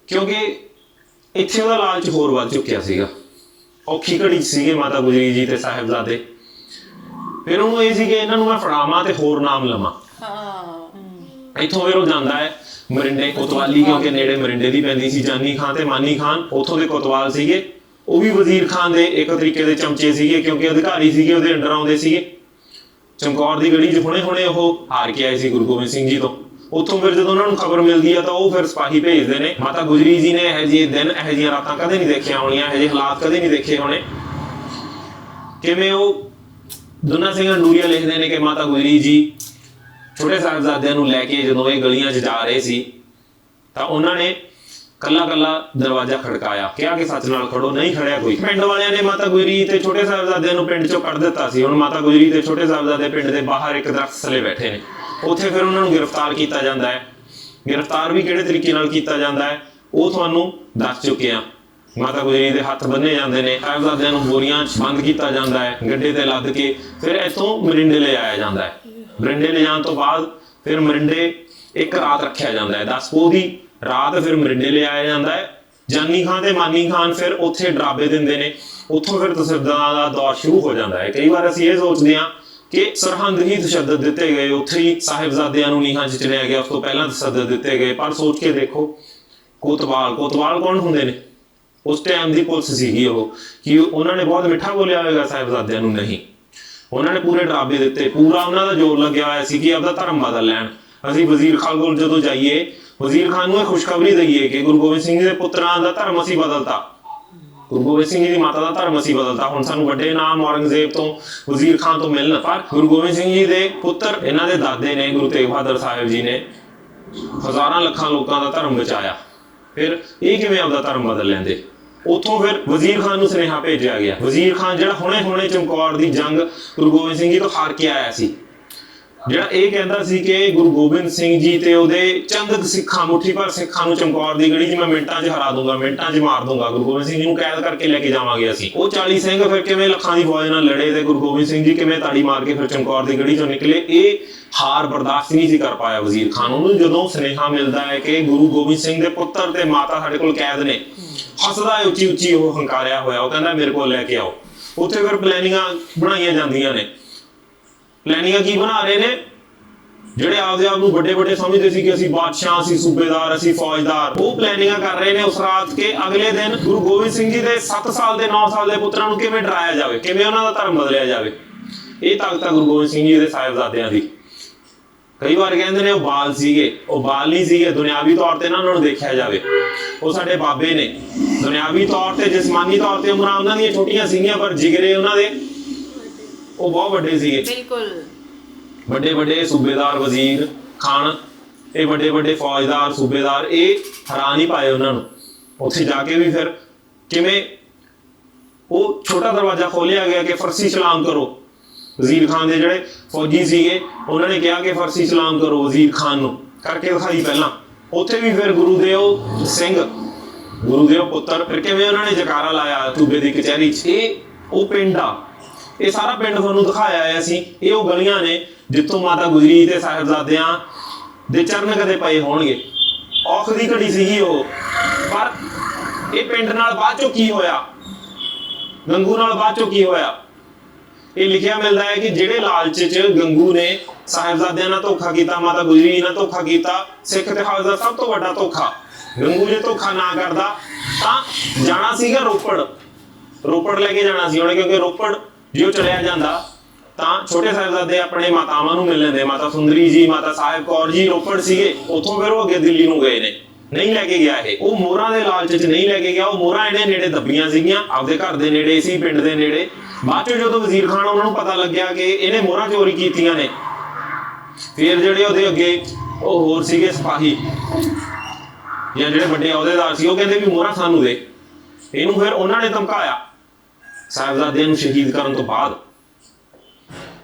ਕਿਉਂਕਿ ਇੱਥੇ ਉਹਦਾ ਲਾਲਚ ਹੋਰ ਵੱਧ ਚੁੱਕਿਆ ਸੀਗਾ। ਔਖੀ ਘੜੀ ਸੀਗੇ ਮਾਤਾ ਗੁਜਰੀ ਜੀ ਤੇ ਸਾਹਿਬਜ਼ਾਦੇ। ਫਿਰ ਉਹਨੂੰ ਇਹ ਸੀ ਕਿ ਇਹਨਾਂ ਨੂੰ ਮੈਂ ਫੜਾਵਾਂ ਤੇ ਹੋਰ ਨਾਮ ਲਵਾਂ। ਹਾਂ। ਇੱਥੋਂ ਫਿਰ ਉਹ ਜਾਂਦਾ ਹੈ। ਮਰਿੰਡੇ ਕੋਤਵਾਲੀ ਕਿਉਂਕਿ ਨੇੜੇ ਮਰਿੰਡੇ ਦੀ ਪੈਂਦੀ ਸੀ ਜਾਨੀ ਖਾਨ ਤੇ ਮਾਨੀ ਖਾਨ, ਉੱਥੋਂ ਦੇ ਕੋਤਵਾਲ ਸੀਗੇ। ਉਹ ਵੀ ਵਜ਼ੀਰ ਖਾਨ ਦੇ ਇੱਕ ਤਰੀਕੇ ਦੇ ਚਮਚੇ ਸੀਗੇ ਕਿਉਂਕਿ ਅਧਿਕਾਰੀ ਸੀਗੇ, ਉਹਦੇ ਅੰਡਰ ਆਉਂਦੇ ਸੀਗੇ। ਚਮਕੌਰ ਦੀ ਗੜੀ 'ਚ ਹੁਣੇ ਹੁਣੇ ਉਹ ਹਾਰ ਕੇ ਆਏ ਸੀ ਗੁਰੂ ਗੋਬਿੰਦ ਸਿੰਘ ਜੀ ਤੋਂ। ਉੱਥੋਂ ਫਿਰ ਜਦੋਂ ਉਹਨਾਂ ਨੂੰ ਖਬਰ ਮਿਲਦੀ ਹੈ ਤਾਂ ਉਹ ਫਿਰ ਸਿਪਾਹੀ ਭੇਜਦੇ ਨੇ। ਮਾਤਾ ਗੁਜਰੀ ਜੀ ਨੇ ਇਹ ਜਿਹੇ ਦਿਨ, ਇਹ ਜਿਹੀਆਂ ਰਾਤਾਂ ਕਦੇ ਨਹੀਂ ਦੇਖੀਆਂ ਹੋਣੀਆਂ, ਇਹ ਜਿਹੇ ਹਾਲਾਤ ਕਦੇ ਨਹੀਂ ਦੇਖੇ ਹੋਣੇ। ਕਿਵੇਂ ਉਹ ਦੁਨਾ ਸਿੰਘ ਨੂਰੀਆ ਲਿਖਦੇ ਨੇ ਕਿ ਮਾਤਾ ਗੁਜਰੀ ਜੀ ਛੋਟੇ ਸਾਹਿਬਜ਼ਾਦਿਆਂ ਨੂੰ ਲੈ ਕੇ ਜਦੋਂ ਇਹ ਗਲੀਆਂ 'ਚ ਜਾ ਰਹੇ ਸੀ, ਤਾਂ ਉਹਨਾਂ ਨੇ ਕੱਲਾ ਕੱਲਾ ਦਰਵਾਜ਼ਾ ਖੜਕਾਇਆ। ਕਿਹਾ ਕਿ ਸੱਚ ਨਾਲ ਖੜੋ, ਨਹੀਂ ਖੜਿਆ ਕੋਈ। ਪਿੰਡ ਵਾਲਿਆਂ ਨੇ ਮਾਤਾ ਗੁਜਰੀ ਤੇ ਛੋਟੇ ਸਾਹਿਬਜ਼ਾਦਿਆਂ ਨੂੰ ਪਿੰਡ 'ਚੋਂ ਕੱਢ ਦਿੱਤਾ ਸੀ। ਹੁਣ ਮਾਤਾ ਗੁਜਰੀ ਤੇ ਛੋਟੇ ਸਾਹਿਬਜ਼ਾਦੇ ਪਿੰਡ ਦੇ ਬਾਹਰ ਇੱਕ ਦਰਖਤ ਥੱਲੇ ਬੈਠੇ ਨੇ। ਉੱਥੇ ਫਿਰ ਉਹਨਾਂ ਨੂੰ ਗ੍ਰਿਫਤਾਰ ਕੀਤਾ ਜਾਂਦਾ ਹੈ। ਗ੍ਰਿਫਤਾਰ ਵੀ ਕਿਹੜੇ ਤਰੀਕੇ ਨਾਲ ਕੀਤਾ ਜਾਂਦਾ ਹੈ, ਉਹ ਤੁਹਾਨੂੰ ਦੱਸ ਚੁੱਕੇ ਆ ਮਾਤਾ ਗੁਜਰੀ ਦੇ ਹੱਥ ਬੰਨੇ ਜਾਂਦੇ ਨੇ। ਸਾਹਿਬਜ਼ਾਦਿਆਂ ਨੂੰ ਬੋਰੀਆਂ 'ਚ ਬੰਦ ਕੀਤਾ ਜਾਂਦਾ ਹੈ, ਗੱਡੇ ਤੇ ਲੱਦ ਕੇ ਫਿਰ ਇੱਥੋਂ ਮਰਿੰਡੇ ਲੈ ਆਇਆ ਜਾਂਦਾ ਹੈ। ਮਰਿੰਡੇ ਲੈ ਜਾਣ ਤੋਂ ਬਾਅਦ ਫਿਰ ਮਰਿੰਡੇ ਇੱਕ ਰਾਤ ਰੱਖਿਆ ਜਾਂਦਾ ਹੈ। 10 ਪੋਹ ਦੀ ਰਾਤ ਫਿਰ ਮਰਿੰਡੇ ਲੈ ਆਇਆ ਜਾਂਦਾ ਹੈ। ਜਾਨੀ ਖਾਨ ਤੇ ਮਾਨੀ ਖਾਨ ਫਿਰ ਉੱਥੇ ਡਰਾਬੇ ਦਿੰਦੇ ਨੇ। ਉੱਥੋਂ ਫਿਰ ਤਸੱਦਦਾਂ ਦਾ ਦੌਰ ਸ਼ੁਰੂ ਹੋ ਜਾਂਦਾ ਹੈ। ਕਈ ਵਾਰ ਅਸੀਂ ਇਹ ਸੋਚਦੇ ਹਾਂ ਕਿ ਸਰਹੰਦ ਹੀ ਤਸ਼ੱਦਦ ਦਿੱਤੇ ਗਏ, ਉੱਥੇ ਹੀ ਸਾਹਿਬਜ਼ਾਦਿਆਂ ਨੂੰ ਨੀਹਾਂ 'ਚ ਚਿਣਿਆ ਗਿਆ, ਉਸ ਤੋਂ ਪਹਿਲਾਂ ਤਸ਼ੱਦਦ ਦਿੱਤੇ ਗਏ। ਪਰ ਸੋਚ ਕੇ ਦੇਖੋ, ਕੋਤਵਾਲ ਕੋਤਵਾਲ ਕੌਣ ਹੁੰਦੇ ਨੇ? ਉਸ ਟਾਈਮ ਦੀ ਪੁਲਿਸ ਸੀਗੀ ਉਹ, ਕਿ ਉਹਨਾਂ ਨੇ ਬਹੁਤ ਮਿੱਠਾ ਬੋਲਿਆ ਹੋਵੇਗਾ ਸਾਹਿਬਜ਼ਾਦਿਆਂ ਨੂੰ ਨਹੀਂ। ਉਹਨਾਂ ਨੇ ਪੂਰੇ ਡਰਾਬੇ ਦਿੱਤੇ। ਪੂਰਾ ਉਹਨਾਂ ਦਾ ਜ਼ੋਰ ਲੱਗਿਆ ਹੋਇਆ ਸੀ ਕਿ ਆਪਦਾ ਧਰਮ ਬਦਲ ਲੈਣ। ਅਸੀਂ ਵਜ਼ੀਰ ਖਾਨ ਕੋਲ ਜਦੋਂ ਜਾਈਏ, ਵਜ਼ੀਰ ਖਾਨ ਨੂੰ ਇਹ ਖੁਸ਼ਖਬਰੀ ਦਈਏ ਕਿ ਗੁਰੂ ਗੋਬਿੰਦ ਸਿੰਘ ਜੀ ਦੇ ਪੁੱਤਰਾਂ ਦਾ ਧਰਮ ਅਸੀਂ ਬਦਲਤਾ। ਗੁਰੂ ਗੋਬਿੰਦ ਸਿੰਘ ਜੀ ਦੀ ਮਾਤਾ ਦਾ ਧਰਮ ਅਸੀਂ ਬਦਲਤਾ। ਹੁਣ ਸਾਨੂੰ ਵੱਡੇ ਨਾਮ ਔਰੰਗਜ਼ੇਬ ਤੋਂ, ਵਜ਼ੀਰ ਖਾਨ ਤੋਂ ਮਿਲਣ। ਪਰ ਗੁਰੂ ਗੋਬਿੰਦ ਸਿੰਘ ਜੀ ਦੇ ਪੁੱਤਰ ਇਹਨਾਂ ਦੇ ਦਾਦੇ ਨੇ, ਗੁਰੂ ਤੇਗ ਬਹਾਦਰ ਸਾਹਿਬ ਜੀ ਨੇ ਹਜ਼ਾਰਾਂ ਲੱਖਾਂ ਲੋਕਾਂ ਦਾ ਧਰਮ ਬਚਾਇਆ। ਫਿਰ ਇਹ ਕਿਵੇਂ ਆਪਦਾ ਧਰਮ ਬਦਲ ਲੈਂਦੇ? ਉਥੋਂ ਫਿਰ ਵਜ਼ੀਰ ਖਾਨ ਨੂੰ ਸੁਨੇਹਾ ਭੇਜਿਆ ਗਿਆ। ਵਜ਼ੀਰ ਖਾਨ ਜਿਹੜਾ ਹੁਣੇ-ਹੁਣੇ ਚਮਕੌਰ ਦੀ ਜੰਗ ਗੁਰੂ ਗੋਬਿੰਦ ਸਿੰਘ ਜੀ ਤੋਂ ਹਾਰ ਕੇ ਆਇਆ ਸੀ। ਜਿਹੜਾ ਇਹ ਕਹਿੰਦਾ ਸੀ ਕਿ ਗੁਰੂ ਗੋਬਿੰਦ ਸਿੰਘ ਜੀ ਤੇ ਉਹਦੇ ਚੰਦ ਸਿੱਖਾਂ ਮੁੱਠੀ ਭਰ ਸਿੱਖਾਂ ਨੂੰ ਚਮਕੌਰ ਦੀ ਗੜੀ 'ਚ ਮੈਂ ਮਿੰਟਾਂ 'ਚ ਹਰਾ ਦੂੰਗਾ, ਮਿੰਟਾਂ 'ਚ ਮਾਰ ਦੂੰਗਾ। ਗੁਰੂ ਗੋਬਿੰਦ ਸਿੰਘ ਜੀ ਨੂੰ ਕੈਦ ਕਰਕੇ ਲੈ ਕੇ ਜਾਵਾਂਗੇ ਅਸੀਂ। ਉਹ 40 ਸਿੰਘ ਫਿਰ ਕਿਵੇਂ ਲੱਖਾਂ ਦੀ ਫੌਜ ਨਾਲ ਲੜੇ ਤੇ ਗੁਰੂ ਗੋਬਿੰਦ ਸਿੰਘ ਜੀ ਕਿਵੇਂ ਤਾੜੀ ਮਾਰ ਕੇ ਫਿਰ ਚਮਕੌਰ ਦੀ ਗੜੀ 'ਚੋਂ ਨਿਕਲੇ, ਇਹ ਹਾਰ ਬਰਦਾਸ਼ਤ ਨਹੀਂ ਸੀ ਕਰ ਪਾਇਆ ਵਜ਼ੀਰ ਖਾਨ। ਉਹਨੂੰ ਜਦੋਂ ਸੁਨੇਹਾ ਮਿਲਦਾ ਹੈ ਕਿ ਗੁਰੂ ਗੋਬਿੰਦ ਸਿੰਘ ਦੇ ਪੁੱਤਰ ਤੇ ਮਾਤਾ ਸਾਡੇ ਕੋਲ ਕੈਦ ਨੇ ਹੱਸਦਾ ਹੈ, ਉੱਚੀ ਉੱਚੀ ਉਹ ਹੰਕਾਰਿਆ ਹੋਇਆ, ਉਹ ਕਹਿੰਦਾ ਮੇਰੇ ਕੋਲ ਲੈ ਕੇ ਆਓ। ਉੱਥੇ ਫਿਰ ਪਲੈਨਿੰਗਾਂ ਬਣਾਈਆਂ ਜਾਂਦੀਆਂ ਨੇ। ਪਲੈਨਿੰਗਾਂ ਕੀ ਬਣਾ ਰਹੇ ਨੇ? ਜਿਹੜੇ ਆਪਦੇ ਆਪ ਨੂੰ ਵੱਡੇ ਵੱਡੇ ਸਮਝਦੇ ਸੀ ਕਿ ਅਸੀਂ ਬਾਦਸ਼ਾਹ, ਅਸੀਂ ਸੂਬੇਦਾਰ, ਅਸੀਂ ਫੌਜਦਾਰ, ਉਹ ਪਲੈਨਿੰਗਾਂ ਕਰ ਰਹੇ ਨੇ ਉਸ ਰਾਤ ਕੇ ਅਗਲੇ ਦਿਨ ਗੁਰੂ ਗੋਬਿੰਦ ਸਿੰਘ ਜੀ ਦੇ 7 ਸਾਲ ਦੇ 9 ਸਾਲ ਦੇ ਪੁੱਤਰਾਂ ਨੂੰ ਕਿਵੇਂ ਡਰਾਇਆ ਜਾਵੇ? ਕਿਵੇਂ ਉਹਨਾਂ ਦਾ ਧਰਮ ਬਦਲਿਆ ਜਾਵੇ? ਇਹ ਤਾਕਤ ਆ ਗੁਰੂ ਗੋਬਿੰਦ ਸਿੰਘ ਜੀ ਦੇ ਸਾਹਿਬਜ਼ਾਦਿਆਂ ਦੀ। ਕਈ ਵਾਰ ਕਹਿੰਦੇ ਨੇ ਉਹ ਬਾਲ ਸੀਗੇ ਉਹ ਬਾਲ ਨਹੀਂ ਸੀਗੇ ਦੁਨਿਆਵੀ ਤੌਰ ਤੇ ਨਾ ਉਹਨਾਂ ਨੂੰ ਦੇਖਿਆ ਜਾਵੇ। ਉਹ ਸਾਡੇ ਬਾਬੇ ਨੇ। ਦੁਨਿਆਵੀ ਤੌਰ ਤੇ ਜਿਸਮਾਨੀ ਤੌਰ ਤੇ ਉਮਰਾਂ ਉਹਨਾਂ ਦੀਆਂ ਛੋਟੀਆਂ ਸੀਗੀਆਂ ਪਰ ਜਿਗਰੇ ਉਹਨਾਂ ਦੇ ਉਹ ਬਹੁਤ ਵੱਡੇ ਸੀਗੇ। ਬਿਲਕੁਲ। ਵੱਡੇ ਵੱਡੇ ਸੂਬੇਦਾਰ ਵਜ਼ੀਰ ਖਾਨ ਇਹ ਵੱਡੇ ਵੱਡੇ ਫੌਜਦਾਰ ਸੂਬੇਦਾਰ ਇਹ ਹਰਾ ਨਹੀਂ ਪਾਏ ਉਹਨਾਂ ਨੂੰ। ਉੱਥੇ ਜਾ ਕੇ ਵੀ ਫਿਰ ਕਿਵੇਂ ਉਹ ਛੋਟਾ ਦਰਵਾਜ਼ਾ ਖੋਲਿਆ ਗਿਆ ਕਿ ਫਰਸੀ ਸਲਾਮ ਕਰੋ। ਵਜ਼ੀਰ ਖਾਨ ਦੇ ਜਿਹੜੇ ਫੌਜੀ ਸੀਗੇ, ਉਹਨਾਂ ਨੇ ਕਿਹਾ ਕਿ ਫਰਸੀ ਸਲਾਮ ਕਰੋ ਵਜ਼ੀਰ ਖਾਨ ਨੂੰ, ਕਰਕੇ ਦਿਖਾਈ ਪਹਿਲਾਂ। ਉੱਥੇ ਵੀ ਫਿਰ ਗੁਰੂਦੇਵ ਸਿੰਘ, ਗੁਰੂਦੇਵ ਪੁੱਤਰ, ਫਿਰ ਕਿਵੇਂ ਉਹਨਾਂ ਨੇ ਜਕਾਰਾ ਲਾਇਆ ਸੂਬੇ ਦੀ ਕਚਹਿਰੀ 'ਚ? ਇਹ ਉਹ ਪਿੰਡ ਆ। ਇਹ ਸਾਰਾ ਪਿੰਡ ਤੁਹਾਨੂੰ ਦਿਖਾਇਆ ਹੈ ਅਸੀਂ ਇਹ ਉਹ ਗਲੀਆਂ ਨੇ ਜਿੱਥੋਂ ਮਾਤਾ ਗੁਜਰੀ ਤੇ ਸਾਹਿਬਜ਼ਾਦਿਆਂ ਦੇ ਚਰਨ ਕਦੇ ਪਏ ਹੋਣਗੇ। ਔਖ ਦੀ ਘੜੀ ਸੀਗੀ ਉਹ। ਪਰ ਇਹ ਪਿੰਡ ਨਾਲ ਬਾਅਦ ਚੋਂ ਕੀ ਹੋਇਆ? ਗੰਗੂ ਨਾਲ ਬਾਅਦ ਚੋਂ ਕੀ ਹੋਇਆ? ਇਹ ਲਿਖਿਆ ਮਿਲਦਾ ਹੈ ਕਿ ਜਿਹੜੇ ਲਾਲਚ 'ਚ ਗੰਗੂ ਨੇ ਸਾਹਿਬਜ਼ਾਦਿਆਂ ਨਾਲ ਧੋਖਾ ਕੀਤਾ, ਮਾਤਾ ਗੁਜਰੀ ਨਾਲ ਧੋਖਾ ਕੀਤਾ, ਸਿੱਖ ਇਤਿਹਾਸ ਦਾ ਸਭ ਤੋਂ ਵੱਡਾ ਧੋਖਾ। ਗੰਗੂ ਜੇ ਧੋਖਾ ਨਾ ਕਰਦਾ, ਤਾਂ ਜਾਣਾ ਸੀਗਾ ਰੋਪੜ। ਰੋਪੜ ਲੈ ਕੇ ਜਾਣਾ ਸੀ ਉਹਨੇ, ਕਿਉਂਕਿ ਰੋਪੜ ਜੇ ਉਹ ਚਲਿਆ ਜਾਂਦਾ, ਤਾਂ ਛੋਟੇ ਸਾਹਿਬਜ਼ਾਦੇ ਆਪਣੇ ਮਾਤਾਵਾਂ ਨੂੰ ਮਿਲ ਲੈਂਦੇ। ਮਾਤਾ ਸੁੰਦਰੀ ਜੀ, ਮਾਤਾ ਸਾਹਿਬ ਕੌਰ ਜੀ ਰੋਪੜ ਸੀਗੇ, ਉੱਥੋਂ ਫਿਰ ਉਹ ਅੱਗੇ ਦਿੱਲੀ ਨੂੰ ਗਏ ਨੇ। ਨਹੀਂ ਲੈ ਕੇ ਗਿਆ ਇਹ। ਉਹ ਮੋਹਰਾਂ ਦੇ ਲਾਲਚ 'ਚ ਨਹੀਂ ਲੈ ਕੇ ਗਿਆ, ਉਹ ਮੋਹਰਾਂ ਇਹਨੇ ਨੇੜੇ ਦੱਬੀਆਂ ਸੀਗੀਆਂ, ਆਪਦੇ ਘਰ ਦੇ ਨੇੜੇ ਸੀ ਪਿੰਡ ਦੇ ਨੇੜੇ। ਬਾਅਦ ਚ ਜਦੋਂ ਵਜ਼ੀਰ ਖਾਨ ਉਹਨਾਂ ਨੂੰ ਪਤਾ ਲੱਗਿਆ ਕਿ ਇਹਨੇ ਮੋਹਰਾਂ ਚੋਰੀ ਕੀਤੀਆਂ ਨੇ, ਫਿਰ ਜਿਹੜੇ ਉਹਦੇ ਅੱਗੇ ਉਹ ਹੋਰ ਸੀਗੇ ਸਿਪਾਹੀ, ਜਾਂ ਜਿਹੜੇ ਵੱਡੇ ਅਹੁਦੇਦਾਰ ਸੀ, ਉਹ ਕਹਿੰਦੇ ਵੀ ਮੋਹਰਾਂ ਸਾਨੂੰ ਦੇ। ਇਹਨੂੰ ਫਿਰ ਉਹਨਾਂ ਨੇ ਧਮਕਾਇਆ ਸਾਹਿਬਜ਼ਾਦਿਆਂ ਨੂੰ ਸ਼ਹੀਦ ਕਰਨ ਤੋਂ ਬਾਅਦ।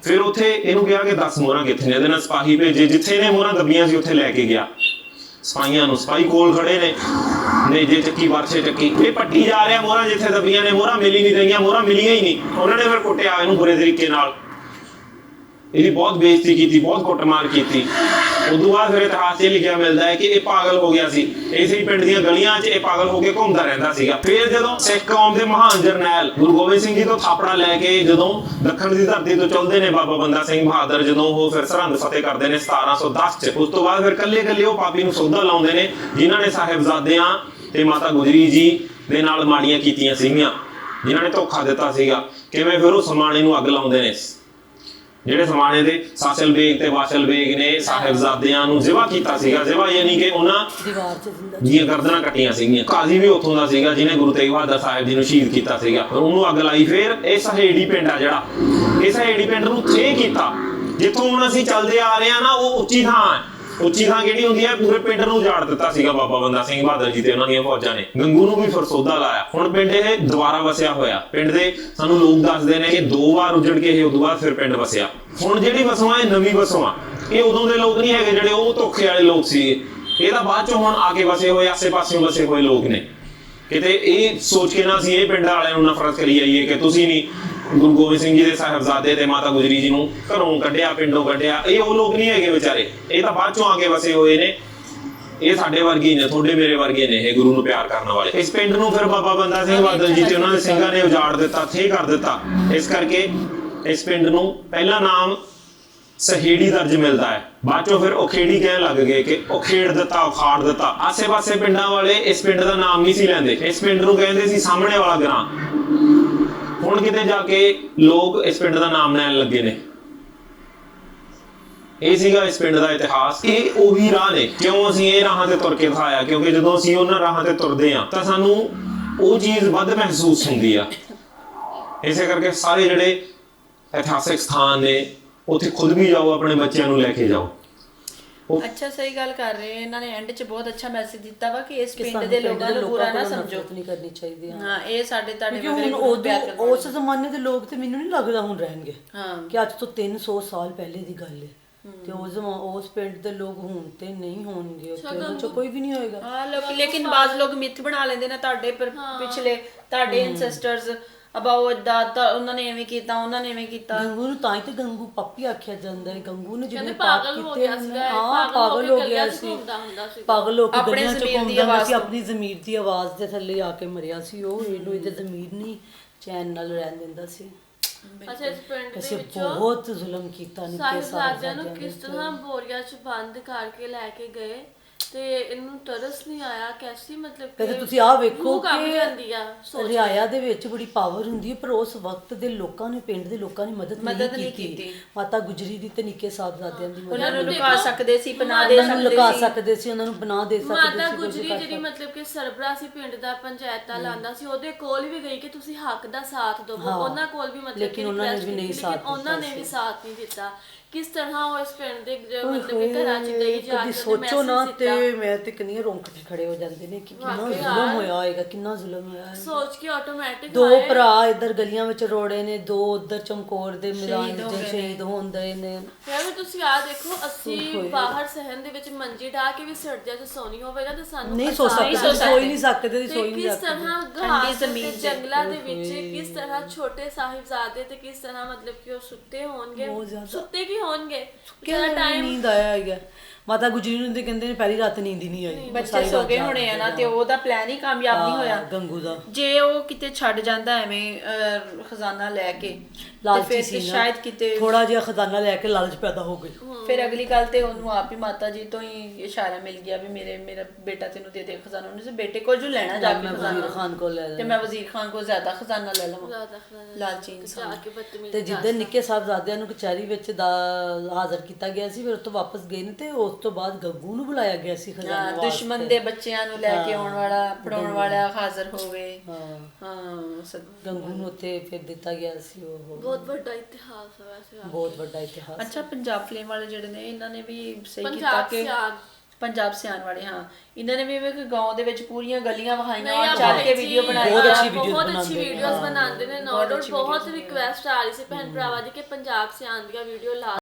ਫਿਰ ਉੱਥੇ ਇਹਨੂੰ ਕਿਹਾ ਕਿ 10 ਮੋਹਰਾਂ ਕਿੱਥੇ ਨੇ? ਇਹਦੇ ਨਾਲ ਸਿਪਾਹੀ ਭੇਜੇ, ਜਿੱਥੇ ਇਹਨੇ ਮੋਹਰਾਂ ਦੱਬੀਆਂ ਸੀ, ਉੱਥੇ ਲੈ ਕੇ ਗਿਆ। ਸਿਪਾਹੀਆਂ ਨੂੰ ਸਿਪਾਹੀ ਕੋਲ ਖੜੇ ਨੇ। ਨੇ ਜੇ ਚੱਕੀ ਵਰਛੇ ਚੱਕੀ। ਇਹ ਪੱਟੀ ਜਾ ਰਿਹਾ ਮੋਹਰਾਂ, ਜਿੱਥੇ ਦੱਬੀਆਂ ਨੇ ਮੋਹਰਾਂ, ਮਿਲੀ ਨਹੀਂ ਰਹੀਆਂ, ਮੋਹਰਾਂ ਮਿਲੀਆਂ ਹੀ ਨਹੀਂ। ਉਹਨਾਂ ਨੇ ਫਿਰ ਕੁੱਟਿਆ ਇਹਨੂੰ ਬੁਰੇ ਤਰੀਕੇ ਨਾਲ। ਇਹਦੀ ਬਹੁਤ ਬੇਇੱਜ਼ਤੀ ਕੀਤੀ, ਬਹੁਤ ਕੁੱਟਮਾਰ ਕੀਤੀ। ਉਦੋਂ ਬਾਅਦ ਫਿਰ ਇਤਿਹਾਸ 'ਚ ਲਿਖਿਆ ਮਿਲਦਾ ਹੈ ਕਿ ਇਹ ਪਾਗਲ ਹੋ ਗਿਆ ਸੀ। ਇਸੇ ਪਿੰਡ ਦੀਆਂ ਗਲੀਆਂ 'ਚ ਇਹ ਪਾਗਲ ਹੋ ਕੇ ਘੁੰਮਦਾ ਰਹਿੰਦਾ ਸੀਗਾ। ਫਿਰ ਜਦੋਂ ਸਿੱਖ ਕੌਮ ਦੇ ਮਹਾਨ ਜਰਨੈਲ ਗੁਰੂ ਗੋਬਿੰਦ ਸਿੰਘ ਜੀ ਤੋਂ ਥਾਪੜਾ ਲੈ ਕੇ ਜਦੋਂ ਦੱਖਣ ਦੀ ਧਰਤੀ ਤੋਂ ਚੱਲਦੇ ਨੇ ਬਾਬਾ ਬੰਦਾ ਸਿੰਘ ਬਹਾਦਰ, ਜਦੋਂ ਉਹ ਫਿਰ ਸਰਹੰਦ ਫਤਿਹ ਕਰਦੇ ਨੇ 1710 'ਚ, ਉਸ ਤੋਂ ਬਾਅਦ ਫਿਰ ਕੱਲੇ ਕੱਲੇ ਉਹ ਪਾਪੀ ਨੂੰ ਸੌਦਾ ਲਾਉਂਦੇ ਨੇ, ਜਿਨ੍ਹਾਂ ਨੇ ਸਾਹਿਬਜ਼ਾਦਿਆਂ ਤੇ ਮਾਤਾ ਗੁਜਰੀ ਜੀ ਦੇ ਨਾਲ ਮਾੜੀਆਂ ਕੀਤੀਆਂ ਸੀਗੀਆਂ, ਜਿਨ੍ਹਾਂ ਨੇ ਧੋਖਾ ਦਿੱਤਾ ਸੀਗਾ। ਕਿਵੇਂ ਫਿਰ ਉਹ ਸਮਾਣੇ ਨੂੰ ਅੱਗ ਲਾਉਂਦੇ ਨੇ? ਜਿਹੜੇ ਸਮਾਣੇ ਦੇ ਸਾਸਲ ਬੇਗ ਤੇ ਵਾਸਲ ਬੇਗ ਨੇ ਸਾਹਿਬਜ਼ਾਦਿਆਂ ਨੂੰ ਜ਼ਿਵਾ ਕੀਤਾ ਸੀਗਾ ਜ਼ਿਵਾ ਯਾਨੀ ਕਿ ਉਹਨਾਂ ਦੀਵਾਰ 'ਚ ਜ਼ਿੰਦਾ ਦੀਆਂ ਗਰਦਨਾਂ ਕੱਟੀਆਂ ਸੀਗੀਆਂ। ਕਾਜ਼ੀ ਵੀ ਉੱਥੋਂ ਦਾ ਸੀਗਾ ਜਿਹਨੇ ਗੁਰੂ ਤੇਗ ਬਹਾਦਰ ਸਾਹਿਬ ਜੀ ਨੂੰ ਸ਼ਹੀਦ ਕੀਤਾ ਸੀਗਾ। ਉਹਨੂੰ ਅੱਗ ਲਾਈ ਫਿਰ ਇਹ ਸਹੇੜੀ ਪਿੰਡ ਆ ਜਿਹੜਾ। ਇਹ ਸਹੇੜੀ ਪਿੰਡ ਨੂੰ ਥੇ ਕੀਤਾ। ਜਿੱਥੋਂ ਹੁਣ ਅਸੀਂ ਚੱਲਦੇ ਆ ਰਹੇ ਆ ਨਾ ਉਹ ਉੱਚੀ ਥਾਂ ਹੈ। ਉੱਚੀ ਥਾਂ ਕਿਹੜੀ ਹੁੰਦੀ ਹੈ? ਪੂਰੇ ਪਿੰਡ ਨੂੰ ਉਜਾੜ ਦਿੱਤਾ ਸੀਗਾ ਬਾਬਾ ਬੰਦਾ ਸਿੰਘ ਬਹਾਦਰ ਜੀ ਤੇ ਉਹਨਾਂ ਦੀਆਂ ਫੌਜਾਂ ਨੇ। ਗੰਗੂ ਨੂੰ ਵੀ ਫਿਰ ਸੌਦਾ ਲਾਇਆ। ਹੁਣ ਪਿੰਡ ਇਹ ਦੁਬਾਰਾ ਵਸਿਆ ਹੋਇਆ। ਪਿੰਡ ਦੇ ਸਾਨੂੰ ਲੋਕ ਦੱਸਦੇ ਨੇ ਕਿ ਦੋ ਵਾਰ ਉਜੜ ਕੇ ਇਹ ਉਦੋਂ ਬਾਅਦ ਫਿਰ ਪਿੰਡ ਵਸਿਆ। ਹੁਣ ਜਿਹੜੀ ਵਸੋਂ ਇਹ ਨਵੀਂ ਵਸੋਂ ਆ ਇਹ ਉਦੋਂ ਦੇ ਲੋਕ ਨਹੀਂ ਹੈਗੇ ਜਿਹੜੇ ਉਹ ਧੋਖੇ ਵਾਲੇ ਲੋਕ ਸੀ ਇਹ ਤਾਂ ਬਾਅਦ ਚੋਂ ਹੁਣ ਆ ਕੇ ਵਸੇ ਹੋਏ ਆਸੇ-ਪਾਸਿਓਂ ਵਸੇ ਹੋਏ ਲੋਕ ਨੇ। ਕਿਤੇ ਇਹ ਸੋਚ ਕੇ ਨਾ ਅਸੀਂ ਇਹ ਪਿੰਡ ਵਾਲਿਆਂ ਨੂੰ ਨਫ਼ਰਤ ਕਰੀ ਜਾਈਏ ਕਿ ਤੁਸੀਂ ਨਹੀਂ, ਗੁਰੂ ਗੋਬਿੰਦ ਸਿੰਘ ਜੀ ਦੇ ਸਾਹਿਬਜ਼ਾਦੇ ਤੇ ਮਾਤਾ ਗੁਜਰੀ ਜੀ ਨੂੰ ਘਰੋਂ ਕੱਢਿਆ, ਪਿੰਡੋਂ ਕੱਢਿਆ। ਇਹ ਉਹ ਲੋਕ ਨਹੀਂ ਹੈਗੇ ਵਿਚਾਰੇ। ਇਹ ਤਾਂ ਬਾਅਦ ਚੋਂ ਆ ਕੇ ਵਸੇ ਹੋਏ ਨੇ। ਇਹ ਸਾਡੇ ਵਰਗੇ ਨੇ, ਤੁਹਾਡੇ ਮੇਰੇ ਵਰਗੇ ਨੇ, ਇਹ ਗੁਰੂ ਨੂੰ ਪਿਆਰ ਕਰਨ ਵਾਲੇ। ਇਸ ਪਿੰਡ ਨੂੰ ਫਿਰ ਬਾਬਾ ਬੰਦਾ ਸਿੰਘ ਬਹਾਦਰ ਜੀ ਤੇ ਉਹਨਾਂ ਦੇ ਸਿੰਘਾਂ ਨੇ ਉਜਾੜ ਦਿੱਤਾ, ਥੇ ਕਰ ਦਿੱਤਾ। ਇਸ ਕਰਕੇ ਇਸ ਪਿੰਡ ਨੂੰ ਪਹਿਲਾ ਨਾਮ ਸਹੇੜੀ ਦਰਜ ਮਿਲਦਾ ਹੈ। ਬਾਅਦ ਚੋਂ ਫਿਰ ਉਖੇੜੀ ਕਹਿਣ ਲੱਗ ਗਏ ਕਿ ਉਖੇੜ ਦਿੱਤਾ, ਉਖਾੜ ਦਿੱਤਾ। ਆਸੇ-ਪਾਸੇ ਪਿੰਡਾਂ ਵਾਲੇ ਇਸ ਪਿੰਡ ਦਾ ਨਾਮ ਨਹੀਂ ਸੀ ਲੈਂਦੇ। ਇਸ ਪਿੰਡ ਨੂੰ ਕਹਿੰਦੇ ਸੀ ਸਾਹਮਣੇ ਵਾਲਾ ਗ੍ਰਾਂ ਹੁਣ ਕਿਤੇ ਜਾ ਕੇ ਲੋਕ ਇਸ ਪਿੰਡ ਦਾ ਨਾਮ ਲੈਣ ਲੱਗੇ ਨੇ। ਇਹ ਸੀਗਾ ਇਸ ਪਿੰਡ ਦਾ ਇਤਿਹਾਸ। ਇਹ ਉਹੀ ਰਾਹ ਨੇ। ਕਿਉਂ ਅਸੀਂ ਇਹ ਰਾਹਾਂ ਤੇ ਤੁਰ ਕੇ ਦਿਖਾਇਆ? ਕਿਉਂਕਿ ਜਦੋਂ ਅਸੀਂ ਉਹਨਾਂ ਰਾਹਾਂ ਤੇ ਤੁਰਦੇ ਆ ਤਾਂ ਸਾਨੂੰ ਉਹ ਚੀਜ਼ ਵੱਧ ਮਹਿਸੂਸ ਹੁੰਦੀ ਆ। ਇਸੇ ਕਰਕੇ ਸਾਰੇ ਜਿਹੜੇ ਇਤਿਹਾਸਿਕ ਸਥਾਨ ਨੇ ਉੱਥੇ ਖੁਦ ਵੀ ਜਾਓ ਆਪਣੇ ਬੱਚਿਆਂ ਨੂੰ ਲੈ ਕੇ ਜਾਓ। ਅੱਛਾ ਸਹੀ ਗੱਲ ਕਰ ਰਹੇ। ਇਹਨਾਂ ਨੇ ਐਂਡ 'ਚ ਬਹੁਤ ਅੱਛਾ ਮੈਸੇਜ ਦਿੱਤਾ ਵਾ ਕਿ ਇਸ ਪਿੰਡ ਦੇ ਲੋਕਾਂ ਨੂੰ ਬੁਰਾ ਨਾ ਸਮਝੋ। ਨਹੀਂ ਕਰਨੀ ਚਾਹੀਦੀ ਹਾਂ। ਹਾਂ ਇਹ ਸਾਡੇ ਤੁਹਾਡੇ ਵਗੈਰੇ ਹੁਣ ਉਸ ਜ਼ਮਾਨੇ ਦੇ ਲੋਕ ਤੇ ਮੈਨੂੰ ਨਹੀਂ ਲੱਗਦਾ ਹੁਣ ਰਹਿਣਗੇ ਹਾਂ। ਕਿ ਅੱਜ ਤੋਂ 300 ਸਾਲ ਪਹਿਲੇ ਦੀ ਗੱਲ ਹੈ। ਤੇ ਉਸ ਉਸ ਪਿੰਡ ਦੇ ਲੋਕ ਹੁਣ ਤੇ ਨਹੀਂ ਹੋਣਗੇ ਉੱਥੇ ਉਹਨਾਂ ਚ ਕੋਈ ਵੀ ਨਹੀਂ ਹੋਏਗਾ। ਹਾਂ ਲੋਕ ਲੇਕਿਨ ਬਾਜ਼ ਲੋਕ ਮਿੱਥ ਬਣਾ ਲੈਂਦੇ ਨੇ ਤੁਹਾਡੇ ਪਰ ਪਿਛਲੇ ਤੁਹਾਡੇ ਐਂਸੈਸਟਰਸ ਅਬਾਉ ਦਾ ਤਾਂ ਉਹਨਾਂ ਨੇ ਐਵੇਂ ਕੀਤਾ ਉਹਨਾਂ ਨੇ ਐਵੇਂ ਕੀਤਾ। ਗੰਗੂ ਨੂੰ ਤਾਂ ਹੀ ਤੇ ਗੰਗੂ ਪਾਪੀ ਆਖਿਆ ਜਾਂਦਾ ਹੈ। ਗੰਗੂ ਨੇ ਪਾਪ ਪਾਗਲ ਹੋ ਕੀਤੇ ਗਿਆ ਸੀਗਾ, ਹਾਂ ਪਾਗਲ ਹੋ ਗਿਆ ਸੀ। ਘੁੰਮਦਾ ਹੁੰਦਾ। ਪਾਗਲ ਹੋ ਕੇ ਆਪਣੇ ਗਲੀਆਂ ਚ ਜ਼ਮੀਰ ਦੀ ਘੁੰਮਦਾ ਹੁੰਦਾ ਸੀ। ਆਪਣੀ ਜ਼ਮੀਰ ਦੀ ਆਵਾਜ਼ ਦੇ ਥੱਲੇ ਆ ਕੇ ਮਰਿਆ ਸੀ ਉਹ ਇਹਨੂੰ ਇਹਦੇ ਜ਼ਮੀਰ ਨਹੀਂ ਚੈਨ ਨਾਲ ਰਹਿਣ ਦਿੰਦਾ ਸੀ। ਅੱਛਾ ਇਸ ਪਿੰਡ ਦੇ ਅਸੀਂ ਵਿੱਚੋਂ ਬਹੁਤ ਜ਼ੁਲਮ ਕੀਤਾ ਨਿੱਕੇ ਸਾਹਿਬਜ਼ਾਦਿਆਂ ਨੂੰ ਸਾਹਿਬਜ਼ਾਦਿਆਂ ਕਿਸ ਤਰ੍ਹਾਂ ਬੋਰੀਆਂ 'ਚ ਬੰਦ ਕਰਕੇ ਲੈ ਕੇ ਗਏ? ਤੇ ਇਹਨੂੰ ਤਰਸ ਨਹੀਂ ਆਇਆ ਕੈਸੀ ਮਤਲਬ ਕਹਿੰਦੇ ਤੁਸੀਂ ਆਹ ਵੇਖੋ ਕੰਬ ਕਿ ਜਾਂਦੀ ਆ ਸੋਚ ਰਿਆਇਆ ਦੇ ਵਿੱਚ ਬੜੀ ਪਾਵਰ ਹੁੰਦੀ ਹੈ ਪਰ ਉਸ ਵਕਤ ਦੇ ਲੋਕਾਂ ਨੇ ਪਿੰਡ ਦੇ ਲੋਕਾਂ ਨੇ ਮਦਦ ਮਦਦ ਨਹੀਂ ਨਹੀਂ ਕੀਤੀ। ਕੀਤੀ। ਮਾਤਾ ਗੁਜਰੀ ਦੀ ਤੇ ਨਿੱਕੇ ਸਾਹਿਬਜ਼ਾਦਿਆਂ ਦੀ ਉਹਨਾਂ ਨੂੰ ਲੁਕਾ ਸਕਦੇ ਸੀ ਪਨਾ ਦੇ ਉਹਨਾਂ ਨੂੰ ਸਕਦੇ ਲੁਕਾ ਸੀ। ਸਕਦੇ ਸੀ ਉਹਨਾਂ ਨੂੰ ਬਣਾ ਦੇ ਸਕਦੇ ਮਾਤਾ ਸੀ ਕੁਝ ਗੁਜਰੀ ਕਰ ਜਿਹੜੀ ਮਤਲਬ ਕਿ ਸਰਬਰਾ ਸੀ ਪਿੰਡ ਦਾ ਪੰਚਾਇਤਾਂ ਲਾਂਦਾ ਸੀ ਉਹਦੇ ਕੋਲ ਵੀ ਗਈ ਕਿ ਤੁਸੀਂ ਹੱਕ ਦਾ ਸਾਥ ਦਿਓ ਹਾਂ। ਉਹਨਾਂ ਕੋਲ ਵੀ ਮਤਲਬ ਲੇਕਿਨ ਕਿ ਉਹਨਾਂ ਨੇ request ਵੀ ਨਹੀਂ ਕੀਤੀ, ਸਾਥ ਲੇਕਿਨ ਉਹਨਾਂ ਦਿੱਤਾ ਨੇ ਵੀ ਸੀ। ਸਾਥ ਨਹੀਂ ਦਿੱਤਾ। ਕਿਸ ਤਰ੍ਹਾਂ ਉਹ ਇਸ ਪਿੰਡ ਦੇ ਜ- ਮਤਲਬ ਕਿ ਘਰਾਂ 'ਚ ਗਈ ਜਾ ਕਦੀ ਸੋਚੋ ਨਾ ਤੇ ਮੈਂ ਤੇ ਕਿੰਨੀਆਂ ਰੌਂਕਟੇ ਖੜੇ ਹੋ ਜਾਂਦੇ ਨੇ ਕਿ ਕਿੰਨਾ ਜ਼ੁਲਮ। ਹੋਇਆ ਹੋਏਗਾ ਕਿੰਨਾ ਜ਼ੁਲਮ ਹੋਇਆ ਹੈ ਸੋਚ ਕੇ ਆਟੋਮੈਟਿਕ ਦੋ ਭਰਾ ਇੱਧਰ ਗਲੀਆਂ ਵਿੱਚ ਰੋੜੇ ਨੇ ਦੋ ਉੱਧਰ ਚਮਕੌਰ ਦੇ ਮੈਦਾਨ ਵਿੱਚ ਸ਼ਹੀਦ ਹੁੰਦੇ ਨੇ। ਯਾਰ ਵੀ ਤੁਸੀਂ ਆ ਦੇਖੋ ਅਸੀਂ ਬਾਹਰ ਸਹਿਣ ਦੇ ਵਿੱਚ ਮੰਜੀ ਢਾ ਕੇ ਵੀ ਸਰਦੀਆਂ 'ਚ ਸੋਣੀ ਹੋਵੇਗਾ ਤੇ ਸਾਨੂੰ ਨਹੀਂ ਸੋ ਅਸਾਂ- ਸਕਦੇ ਸੋਈ ਨਹੀਂ ਸਕਦੇ ਤੇ ਸੋਈ ਨਹੀਂ ਕਿਸ ਸਕਦੇ ਤਰ੍ਹਾਂ ਘਾਸ ਤੇ। ਜੰਗਲਾਂ ਦੇ ਵਿੱਚ ਕਿਸ ਤਰ੍ਹਾਂ ਛੋਟੇ ਸਾਹਿਬਜ਼ਾਦੇ ਤੇ ਕਿਸ ਤਰ੍ਹਾਂ ਮਤਲਬ ਕਿ ਉਹ ਸੁੱਤੇ ਹੋਣਗੇ। ਸੁੱਤੇ ਵੀ ਹੋਣਗੇ। ਕਿਹੜਾ ਟਾਈਮ ਨੀਂਦ ਆਇਆ ਹੈਗਾ? ਮਾਤਾ ਗੁਜਰੀ ਨੂੰ ਤੇ ਕਹਿੰਦੇ ਨੇ ਪਹਿਲੀ ਰਾਤ ਨੀਂਦ ਹੀ ਨਹੀਂ ਆਈ। ਬੱਚੇ ਸੋ ਗਏ ਹੋਣੇ ਆ ਨਾ। ਤੇ ਉਹਦਾ ਪਲਾਨ ਹੀ ਕਾਮਯਾਬ ਨਹੀਂ ਹੋਇਆ। ਗੰਗੂ ਦਾ। ਜੇ ਉਹ ਕਿਤੇ ਛੱਡ ਜਾਂਦਾ ਐਵੇਂ ਖਜ਼ਾਨਾ ਲੈ ਕੇ ਤੇ ਲਾਲਚੀ ਸੀ ਤੇ ਨਾ। ਸ਼ਾਇਦ ਕਿਤੇ ਥੋੜਾ ਜਿਹਾ ਖਜ਼ਾਨਾ ਲੈ ਕੇ ਲਾਲਚ ਪੈਦਾ ਹੋ ਗਈ ਫਿਰ ਅਗਲੀ ਗੱਲ ਤੇ ਉਹਨੂੰ ਆਪ ਹੀ ਮਾਤਾ ਜੀ ਤੋਂ ਹੀ ਇਸ਼ਾਰਾ ਮਿਲ ਗਿਆ ਵੀ ਮੇਰੇ ਮੇਰਾ ਬੇਟਾ ਤੈਨੂੰ ਦੇ ਦੇ ਖਜ਼ਾਨਾ। ਉਹਨੇ ਸੇ ਬੇਟੇ ਕੋਲ ਜੋ ਲੈਣਾ ਜਾ ਕੇ ਮੈਂ ਵਜ਼ੀਰ ਖਾਨ ਕੋਲ ਲੈ ਤੇ ਲਿਆ ਮੈਂ ਵਜ਼ੀਰ ਖਾਨ ਕੋਲ ਜ਼ਿਆਦਾ ਖਜ਼ਾਨਾ ਲੈ ਲਵਾਂ। ਜ਼ਿਆਦਾ ਖਜ਼ਾਨਾ ਲਾਲਚੀ ਇਨਸਾਨ। ਤੇ ਜਿੱਦਣ ਨਿੱਕੇ ਸਾਹਿਬਜ਼ਾਦਿਆਂ ਨੂੰ ਕਚਹਿਰੀ ਵਿੱਚ ਦਾ ਹਾਜ਼ਰ ਕੀਤਾ ਗਿਆ ਸੀ ਫਿਰ ਤੋਂ ਵਾਪਸ ਗਏ ਨੇ ਤੇ ਉਸ ਤੋਂ ਬਾਅਦ ਗੱਗੂ ਨੂੰ ਬੁਲਾਇਆ ਗਿਆ ਸੀ ਖਜ਼ਾਨਾ ਦੁਸ਼ਮਨ ਦੇ ਬੱਚਿਆਂ ਨੂੰ ਲੈ ਕੇ ਆਉਣ ਵਾਲਾ ਪੜਾਉਣ ਵਾਲਾ ਹਾਜ਼ਰ ਹੋਵੇ। ਹਾਂ। ਹਾਂ ਗੰਗੂ ਨੂੰ ਉੱਥੇ ਫਿਰ ਦਿੱਤਾ ਗਿਆ ਸੀ ਉਹ। ਬਹੁਤ ਵੱਡਾ ਇਤਿਹਾਸ ਹੈ ਵੈਸੇ। ਬਹੁਤ ਵੱਡਾ ਇਤਿਹਾਸ ਅੱਛਾ ਪੰਜਾਬ ਫਿਲਮ ਵਾਲੇ ਜਿਹੜੇ ਨੇ ਇਹਨਾਂ ਨੇ ਵੀ ਸਹੀ ਕੀਤਾ ਪੰਜਾਬ ਕਿ ਪੰਜਾਬ ਸੇ ਆਉਣ ਵਾਲੇ ਹਾਂ। ਇਹਨਾਂ ਨੇ ਵੀ ਇੱਕ ਗਾਉਂ ਦੇ ਵਿੱਚ ਪੂਰੀਆਂ ਗਲੀਆਂ ਵਹਾਈਆਂ ਚੱਲ ਕੇ ਵੀਡੀਓ ਬਣਾਈ। ਬਹੁਤ। ਅੱਛੀ videos ਬਹੁਤ ਅੱਛੀ ਨੇ, ਵੀਡੀਓਜ਼। ਬਣਾਉਂਦੇ ਨੇ ਬਹੁਤ ਨੋਟ ਅੱਛੀ ਬਹੁਤ ਰਿਕੁਐਸਟ ਆ ਰਹੀ ਸੀ ਭੈਣ ਭਰਾਵਾਂ ਦੀ ਕਿ ਪੰਜਾਬ ਸੇ ਆਉਣ ਦੀਆਂ ਵੀਡੀਓ ਲਾ